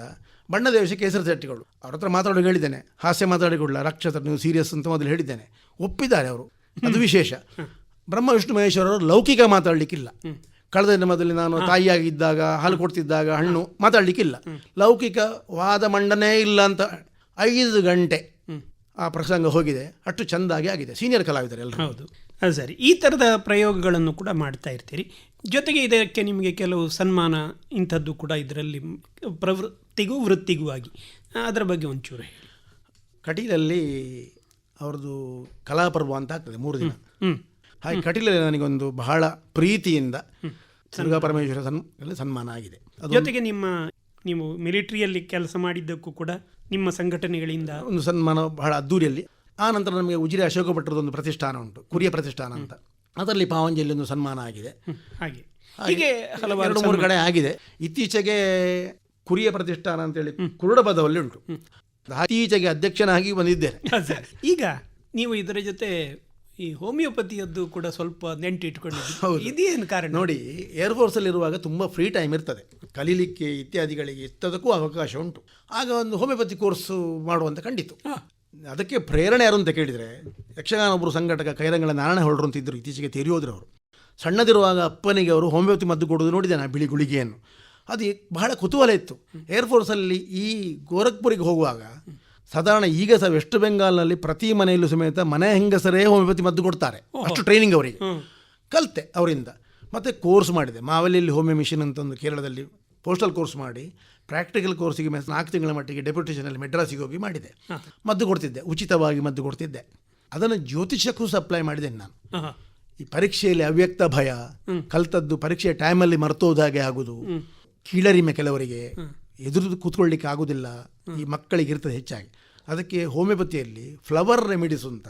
[SPEAKER 2] ಬಣ್ಣದ ವೇಷ ಕೇಸರಿ ತಟ್ಟಿಗಳು. ಅವ್ರ ಹತ್ರ ಮಾತಾಡೋಕೆ ಹೇಳಿದ್ದೇನೆ. ಹಾಸ್ಯ ಮಾತಾಡಿಕೊಳ್ಳ ರಕ್ಷತ್ರ ನೀವು ಸೀರಿಯಸ್ ಅಂತ ಮೊದಲು ಹೇಳಿದ್ದೇನೆ. ಒಪ್ಪಿದ್ದಾರೆ ಅವರು. ಅದು ವಿಶೇಷ. ಬ್ರಹ್ಮ ವಿಷ್ಣು ಅವರು ಲೌಕಿಕ ಮಾತಾಡಲಿಕ್ಕಿಲ್ಲ. ಕಳೆದ ದಿನದಲ್ಲಿ ನಾನು ತಾಯಿಯಾಗಿದ್ದಾಗ ಹಾಲು ಕೊಡ್ತಿದ್ದಾಗ ಹಣ್ಣು ಮಾತಾಡಲಿಕ್ಕಿಲ್ಲ. ಲೌಕಿಕ ವಾದ ಮಂಡನೆ ಇಲ್ಲ ಅಂತ ಐದು ಗಂಟೆ. ಆ ಪ್ರಸಂಗ ಹೋಗಿದೆ. ಅಷ್ಟು ಚೆಂದಾಗಿ ಆಗಿದೆ. ಸೀನಿಯರ್ ಕಲಾವಿದರು ಎಲ್ಲರೂ
[SPEAKER 1] ಹೌದು. ಅದು ಸರಿ. ಈ ಥರದ ಪ್ರಯೋಗಗಳನ್ನು ಕೂಡ ಮಾಡ್ತಾ ಇರ್ತೀರಿ. ಜೊತೆಗೆ ಇದಕ್ಕೆ ನಿಮಗೆ ಕೆಲವು ಸನ್ಮಾನ ಇಂಥದ್ದು ಕೂಡ ಇದರಲ್ಲಿ ಪ್ರವೃತ್ತಿಗೂ ವೃತ್ತಿಗೂ ಆಗಿ ಅದರ ಬಗ್ಗೆ ಒಂಚೂರು ಹೇಳಿ.
[SPEAKER 2] ಕಟೀಲಲ್ಲಿ ಅವ್ರದ್ದು ಕಲಾಪರ್ವ ಅಂತ ಆಗ್ತದೆ ಮೂರು ದಿನ.
[SPEAKER 1] ಹ್ಞೂ
[SPEAKER 2] ಹಾಗೆ ಕಟೀಲಲ್ಲಿ ನನಗೊಂದು ಬಹಳ ಪ್ರೀತಿಯಿಂದ ದುರ್ಗಾ ಪರಮೇಶ್ವರ ಸನ್ ಸನ್ಮಾನ ಆಗಿದೆ.
[SPEAKER 1] ಜೊತೆಗೆ ನಿಮ್ಮ ನೀವು ಮಿಲಿಟ್ರಿಯಲ್ಲಿ ಕೆಲಸ ಮಾಡಿದ್ದಕ್ಕೂ ಕೂಡ ನಿಮ್ಮ ಸಂಘಟನೆಗಳಿಂದ?
[SPEAKER 2] ಒಂದು ಸನ್ಮಾನ ಬಹಳ ಅದ್ದೂರಿಯಲ್ಲಿ. ಆ ನಂತರ ನಮಗೆ ಉಜಿರೆ ಅಶೋಕ ಭಟ್ಟರದ ಒಂದು ಪ್ರತಿಷ್ಠಾನ ಉಂಟು ಕುರಿಯ ಪ್ರತಿಷ್ಠಾನ ಅಂತ. ಅದರಲ್ಲಿ ಪಾವಂಜಲಿ ಒಂದು ಸನ್ಮಾನ ಆಗಿದೆ.
[SPEAKER 1] ಹಾಗೆ. ಹೀಗೆ ಹಲವಾರು
[SPEAKER 2] ಎರಡು ಮೂರು ಕಡೆ ಆಗಿದೆ. ಇತ್ತೀಚೆಗೆ ಕುರಿಯ ಪ್ರತಿಷ್ಠಾನ ಅಂತ ಅಂತೇಳಿ ಕುರುಡಬದವಲ್ಲಿ ಉಂಟು. ಇತ್ತೀಚೆಗೆ ಅಧ್ಯಕ್ಷನಾಗಿ ಬಂದಿದ್ದೇನೆ.
[SPEAKER 1] ಈಗ ನೀವು ಇದರ ಜೊತೆ ಈ ಹೋಮಿಯೋಪತಿಯದ್ದು ಕೂಡ ಸ್ವಲ್ಪ ನೆಂಟು ಇಟ್ಕೊಂಡಿದ್ದೀವಿ ಇದೇನು ಕಾರಣ?
[SPEAKER 2] ನೋಡಿ ಏರ್ಫೋರ್ಸಲ್ಲಿ ಇರುವಾಗ ತುಂಬ ಫ್ರೀ ಟೈಮ್ ಇರ್ತದೆ. ಕಲೀಲಿಕ್ಕೆ ಇತ್ಯಾದಿಗಳಿಗೆ ಇತ್ತದಕ್ಕೂ ಅವಕಾಶ ಉಂಟು. ಆಗ ಒಂದು ಹೋಮಿಯೋಪತಿ ಕೋರ್ಸು ಮಾಡುವಂತ ಕಂಡಿತು. ಅದಕ್ಕೆ ಪ್ರೇರಣೆ ಯಾರು ಅಂತ ಕೇಳಿದರೆ ಯಕ್ಷಗಾನ ಒಬ್ಬರು ಸಂಘಟಕ ಕೈರಂಗಳ ನಾರಾಯಣ ಹೊರಡ್ರು ಅಂತ ಇದ್ದರು ಇತ್ತೀಚೆಗೆ ತೆರೆಯೋದ್ರೆ ಅವರು. ಸಣ್ಣದಿರುವಾಗ ಅಪ್ಪನಿಗೆ ಅವರು ಹೋಮಿಯೋಪತಿ ಮದ್ದು ಕೊಡೋದು ನೋಡಿದೆ ನಾನು ಬಿಳಿ ಗುಳಿಗೆಯನ್ನು. ಅದು ಬಹಳ ಕುತೂಹಲ ಇತ್ತು. ಏರ್ಫೋರ್ಸಲ್ಲಿ ಈ ಗೋರಖ್ಪುರಿಗೆ ಹೋಗುವಾಗ ಸಾಧಾರಣ ಈಗ ಸಹ ವೆಸ್ಟ್ ಬೆಂಗಾಲ್ನಲ್ಲಿ ಪ್ರತಿ ಮನೆಯಲ್ಲೂ ಸಮೇತ ಮನೆ ಹೆಂಗಸರೇ ಹೋಮಿಯೋಪತಿ ಮದ್ದು ಕೊಡ್ತಾರೆ. ಅಷ್ಟು ಟ್ರೈನಿಂಗ್ ಅವರಿಗೆ. ಕಲಿತೆ ಅವರಿಂದ. ಮತ್ತು ಕೋರ್ಸ್ ಮಾಡಿದೆ. ಮಾವಲಿಯಲ್ಲಿ ಹೋಮಿಯೋ ಮಿಷನ್ ಅಂತ ಒಂದು ಕೇರಳದಲ್ಲಿ ಪೋಸ್ಟಲ್ ಕೋರ್ಸ್ ಮಾಡಿ ಪ್ರಾಕ್ಟಿಕಲ್ ಕೋರ್ಸಿಗೆ ನಾಲ್ಕು ತಿಂಗಳ ಮಟ್ಟಿಗೆ ಡೆಪ್ಯುಟೇಷನಲ್ಲಿ ಮೆಡ್ರಾಸಿಗೆ ಹೋಗಿ ಮಾಡಿದೆ. ಮದ್ದು ಕೊಡ್ತಿದ್ದೆ. ಉಚಿತವಾಗಿ ಮದ್ದು ಕೊಡ್ತಿದ್ದೆ. ಅದನ್ನು ಜ್ಯೋತಿಷಕ್ಕೂ ಸಪ್ಲೈ ಮಾಡಿದ್ದೇನೆ ನಾನು. ಈ ಪರೀಕ್ಷೆಯಲ್ಲಿ ಅವ್ಯಕ್ತ ಭಯ ಕಲ್ತದ್ದು ಪರೀಕ್ಷೆ ಟೈಮಲ್ಲಿ ಮರ್ತೋದಾಗೆ ಆಗುದು. ಕೀಳರಿಮೆ ಕೆಲವರಿಗೆ. ಎದುರು ಕೂತ್ಕೊಳ್ಳಿಕ್ಕೆ ಆಗೋದಿಲ್ಲ. ಈ ಮಕ್ಕಳಿಗೆ ಇರ್ತದೆ ಹೆಚ್ಚಾಗಿ. ಅದಕ್ಕೆ ಹೋಮಿಯೋಪತಿಯಲ್ಲಿ ಫ್ಲವರ್ ರೆಮಿಡೀಸ್ ಅಂತ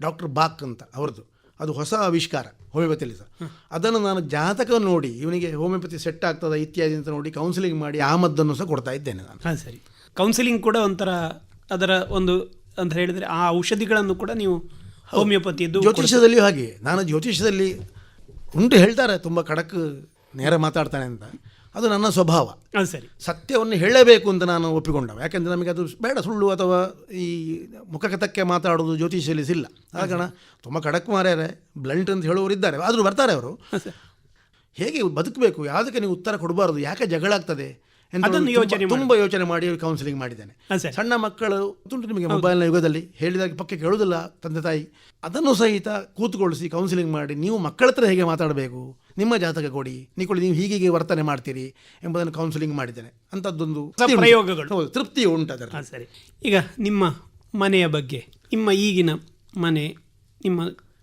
[SPEAKER 2] ಡಾಕ್ಟರ್ ಬಾಕ್ ಅಂತ ಅವ್ರದ್ದು. ಅದು ಹೊಸ ಆವಿಷ್ಕಾರ ಹೋಮಿಯೋಪತಿಯಲ್ಲಿ ಸಹ. ಅದನ್ನು ನಾನು ಜಾತಕ ನೋಡಿ ಇವನಿಗೆ ಹೋಮಿಯೋಪತಿ ಸೆಟ್ ಆಗ್ತದೆ ಇತ್ಯಾದಿ ಅಂತ ನೋಡಿ ಕೌನ್ಸಿಲಿಂಗ್ ಮಾಡಿ ಆ ಮದ್ದನ್ನು ಸಹ ಕೊಡ್ತಾ ಇದ್ದೇನೆ ನಾನು.
[SPEAKER 1] ಹಾಂ ಸರಿ. ಕೌನ್ಸಿಲಿಂಗ್ ಕೂಡ ಒಂಥರ ಅದರ ಒಂದು ಅಂತ ಹೇಳಿದರೆ ಆ ಔಷಧಿಗಳನ್ನು ಕೂಡ ನೀವು ಹೋಮಿಯೋಪತಿಯದ್ದು
[SPEAKER 2] ಜ್ಯೋತಿಷ್ಯದಲ್ಲಿಯೂ ಹಾಗೆ ನಾನು ಜ್ಯೋತಿಷ್ಯದಲ್ಲಿ ಉಂಟು ಹೇಳ್ತಾರೆ ತುಂಬ ಖಡಕ್ ನೇರ ಮಾತಾಡ್ತಾನೆ ಅಂತ. ಅದು ನನ್ನ ಸ್ವಭಾವ.
[SPEAKER 1] ಅದು ಸರಿ.
[SPEAKER 2] ಸತ್ಯವನ್ನು ಹೇಳಬೇಕು ಅಂತ ನಾನು ಒಪ್ಪಿಕೊಂಡವ. ಯಾಕೆಂದರೆ ನಮಗೆ ಅದು ಬೇಡ ಸುಳ್ಳು ಅಥವಾ ಈ ಮುಖಕಥಕ್ಕೆ ಮಾತಾಡೋದು ಜ್ಯೋತಿಷದಲ್ಲಿ ಇಲ್ಲ ಆ ಕಾರಣ ತುಂಬ ಖಡಕ್ ಮಾರ್ಯಾರೆ ಬ್ಲಂಟ್ ಅಂತ ಹೇಳುವವರು ಇದ್ದಾರೆ ಆದರೂ ಬರ್ತಾರೆ ಅವರು. ಹೇಗೆ ಬದುಕಬೇಕು? ಯಾವುದಕ್ಕೆ ನೀವು ಉತ್ತರ ಕೊಡಬಾರ್ದು? ಯಾಕೆ ಜಗಳ ಆಗ್ತದೆ? ಅಂತ
[SPEAKER 1] ಅದನ್ನು ಯೋಚನೆ
[SPEAKER 2] ತುಂಬ ಯೋಚನೆ ಮಾಡಿ ಕೌನ್ಸಿಲಿಂಗ್ ಮಾಡಿದ್ದೇನೆ. ಸಣ್ಣ ಮಕ್ಕಳು ತುಂಟು ನಿಮಗೆ ಮೊಬೈಲ್ನ ಯುಗದಲ್ಲಿ ಹೇಳಿದಾಗ ಪಕ್ಕ ಕೇಳುವುದಿಲ್ಲ ತಂದೆ ತಾಯಿ. ಅದನ್ನು ಸಹಿತ ಕೂತ್ಕೊಳಿಸಿ ಕೌನ್ಸಿಲಿಂಗ್ ಮಾಡಿ ನೀವು ಮಕ್ಕಳ ಹತ್ರ ಹೇಗೆ ಮಾತಾಡಬೇಕು? ನಿಮ್ಮ ಜಾತಕ ಕೊಡಿ. ನೀವು ನೀವು ಹೀಗೆ ವರ್ತನೆ ಮಾಡ್ತೀರಿ ಎಂಬುದನ್ನು ಕೌನ್ಸಿಲಿಂಗ್ ಮಾಡಿದ್ದೇನೆ. ಅಂಥದ್ದೊಂದು.
[SPEAKER 1] ಪ್ರಯೋಗಗಳು.
[SPEAKER 2] ತೃಪ್ತಿ ಉಂಟು. ಅದರ
[SPEAKER 1] ಸರಿ. ಈಗ ನಿಮ್ಮ ಮನೆಯ ಬಗ್ಗೆ ನಿಮ್ಮ ಈಗಿನ ಮನೆ ನಿಮ್ಮ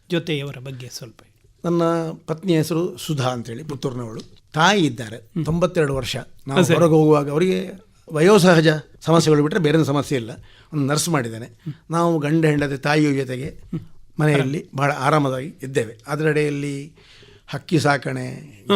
[SPEAKER 1] ಜೊತೆಯವರ ಬಗ್ಗೆ ಸ್ವಲ್ಪ
[SPEAKER 2] ನನ್ನ ಪತ್ನಿಯ ಹೆಸರು ಸುಧಾ ಅಂತೇಳಿ ಪುತ್ತೂರಿನವಳು. ತಾಯಿ ಇದ್ದಾರೆ. ತೊಂಬತ್ತೆರಡು ವರ್ಷ. ನಾವು ಹೊರಗೆ ಹೋಗುವಾಗ ಅವರಿಗೆ ವಯೋಸಹಜ ಸಮಸ್ಯೆಗಳು ಬಿಟ್ಟರೆ ಬೇರೆ ಸಮಸ್ಯೆ ಇಲ್ಲ. ಒಂದು ನರ್ಸ್ ಮಾಡಿದ್ದಾನೆ. ನಾವು ಗಂಡ ಹೆಂಡತಿ ತಾಯಿಯ ಜೊತೆಗೆ ಮನೆಯಲ್ಲಿ ಬಹಳ ಆರಾಮದಾಗಿ ಇದ್ದೇವೆ. ಅದರಡೆಯಲ್ಲಿ ಹಕ್ಕಿ ಸಾಕಣೆ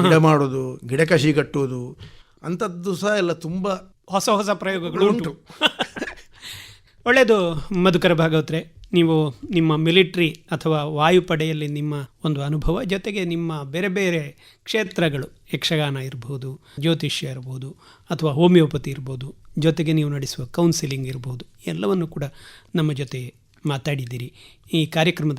[SPEAKER 2] ಗಿಡ ಮಾಡೋದು ಗಿಡ ಕಸಿ ಕಟ್ಟುವುದು ಅಂಥದ್ದು ಸಹ ಎಲ್ಲ ತುಂಬ
[SPEAKER 1] ಹೊಸ ಹೊಸ ಪ್ರಯೋಗಗಳು ಉಂಟು. ಒಳ್ಳೆಯದು ಮಧುಕರ ಭಾಗವತ್ರೆ. ನೀವು ನಿಮ್ಮ ಮಿಲಿಟ್ರಿ ಅಥವಾ ವಾಯುಪಡೆಯಲ್ಲಿ ನಿಮ್ಮ ಒಂದು ಅನುಭವ ಜೊತೆಗೆ ನಿಮ್ಮ ಬೇರೆ ಬೇರೆ ಕ್ಷೇತ್ರಗಳು. ಯಕ್ಷಗಾನ ಇರ್ಬೋದು, ಜ್ಯೋತಿಷ್ಯ ಇರ್ಬೋದು ಅಥವಾ ಹೋಮಿಯೋಪತಿ ಇರ್ಬೋದು, ಜೊತೆಗೆ ನೀವು ನಡೆಸುವ ಕೌನ್ಸಿಲಿಂಗ್ ಇರ್ಬೋದು, ಎಲ್ಲವನ್ನು ಕೂಡ ನಮ್ಮ ಜೊತೆ ಮಾತಾಡಿದ್ದೀರಿ. ಈ ಕಾರ್ಯಕ್ರಮದ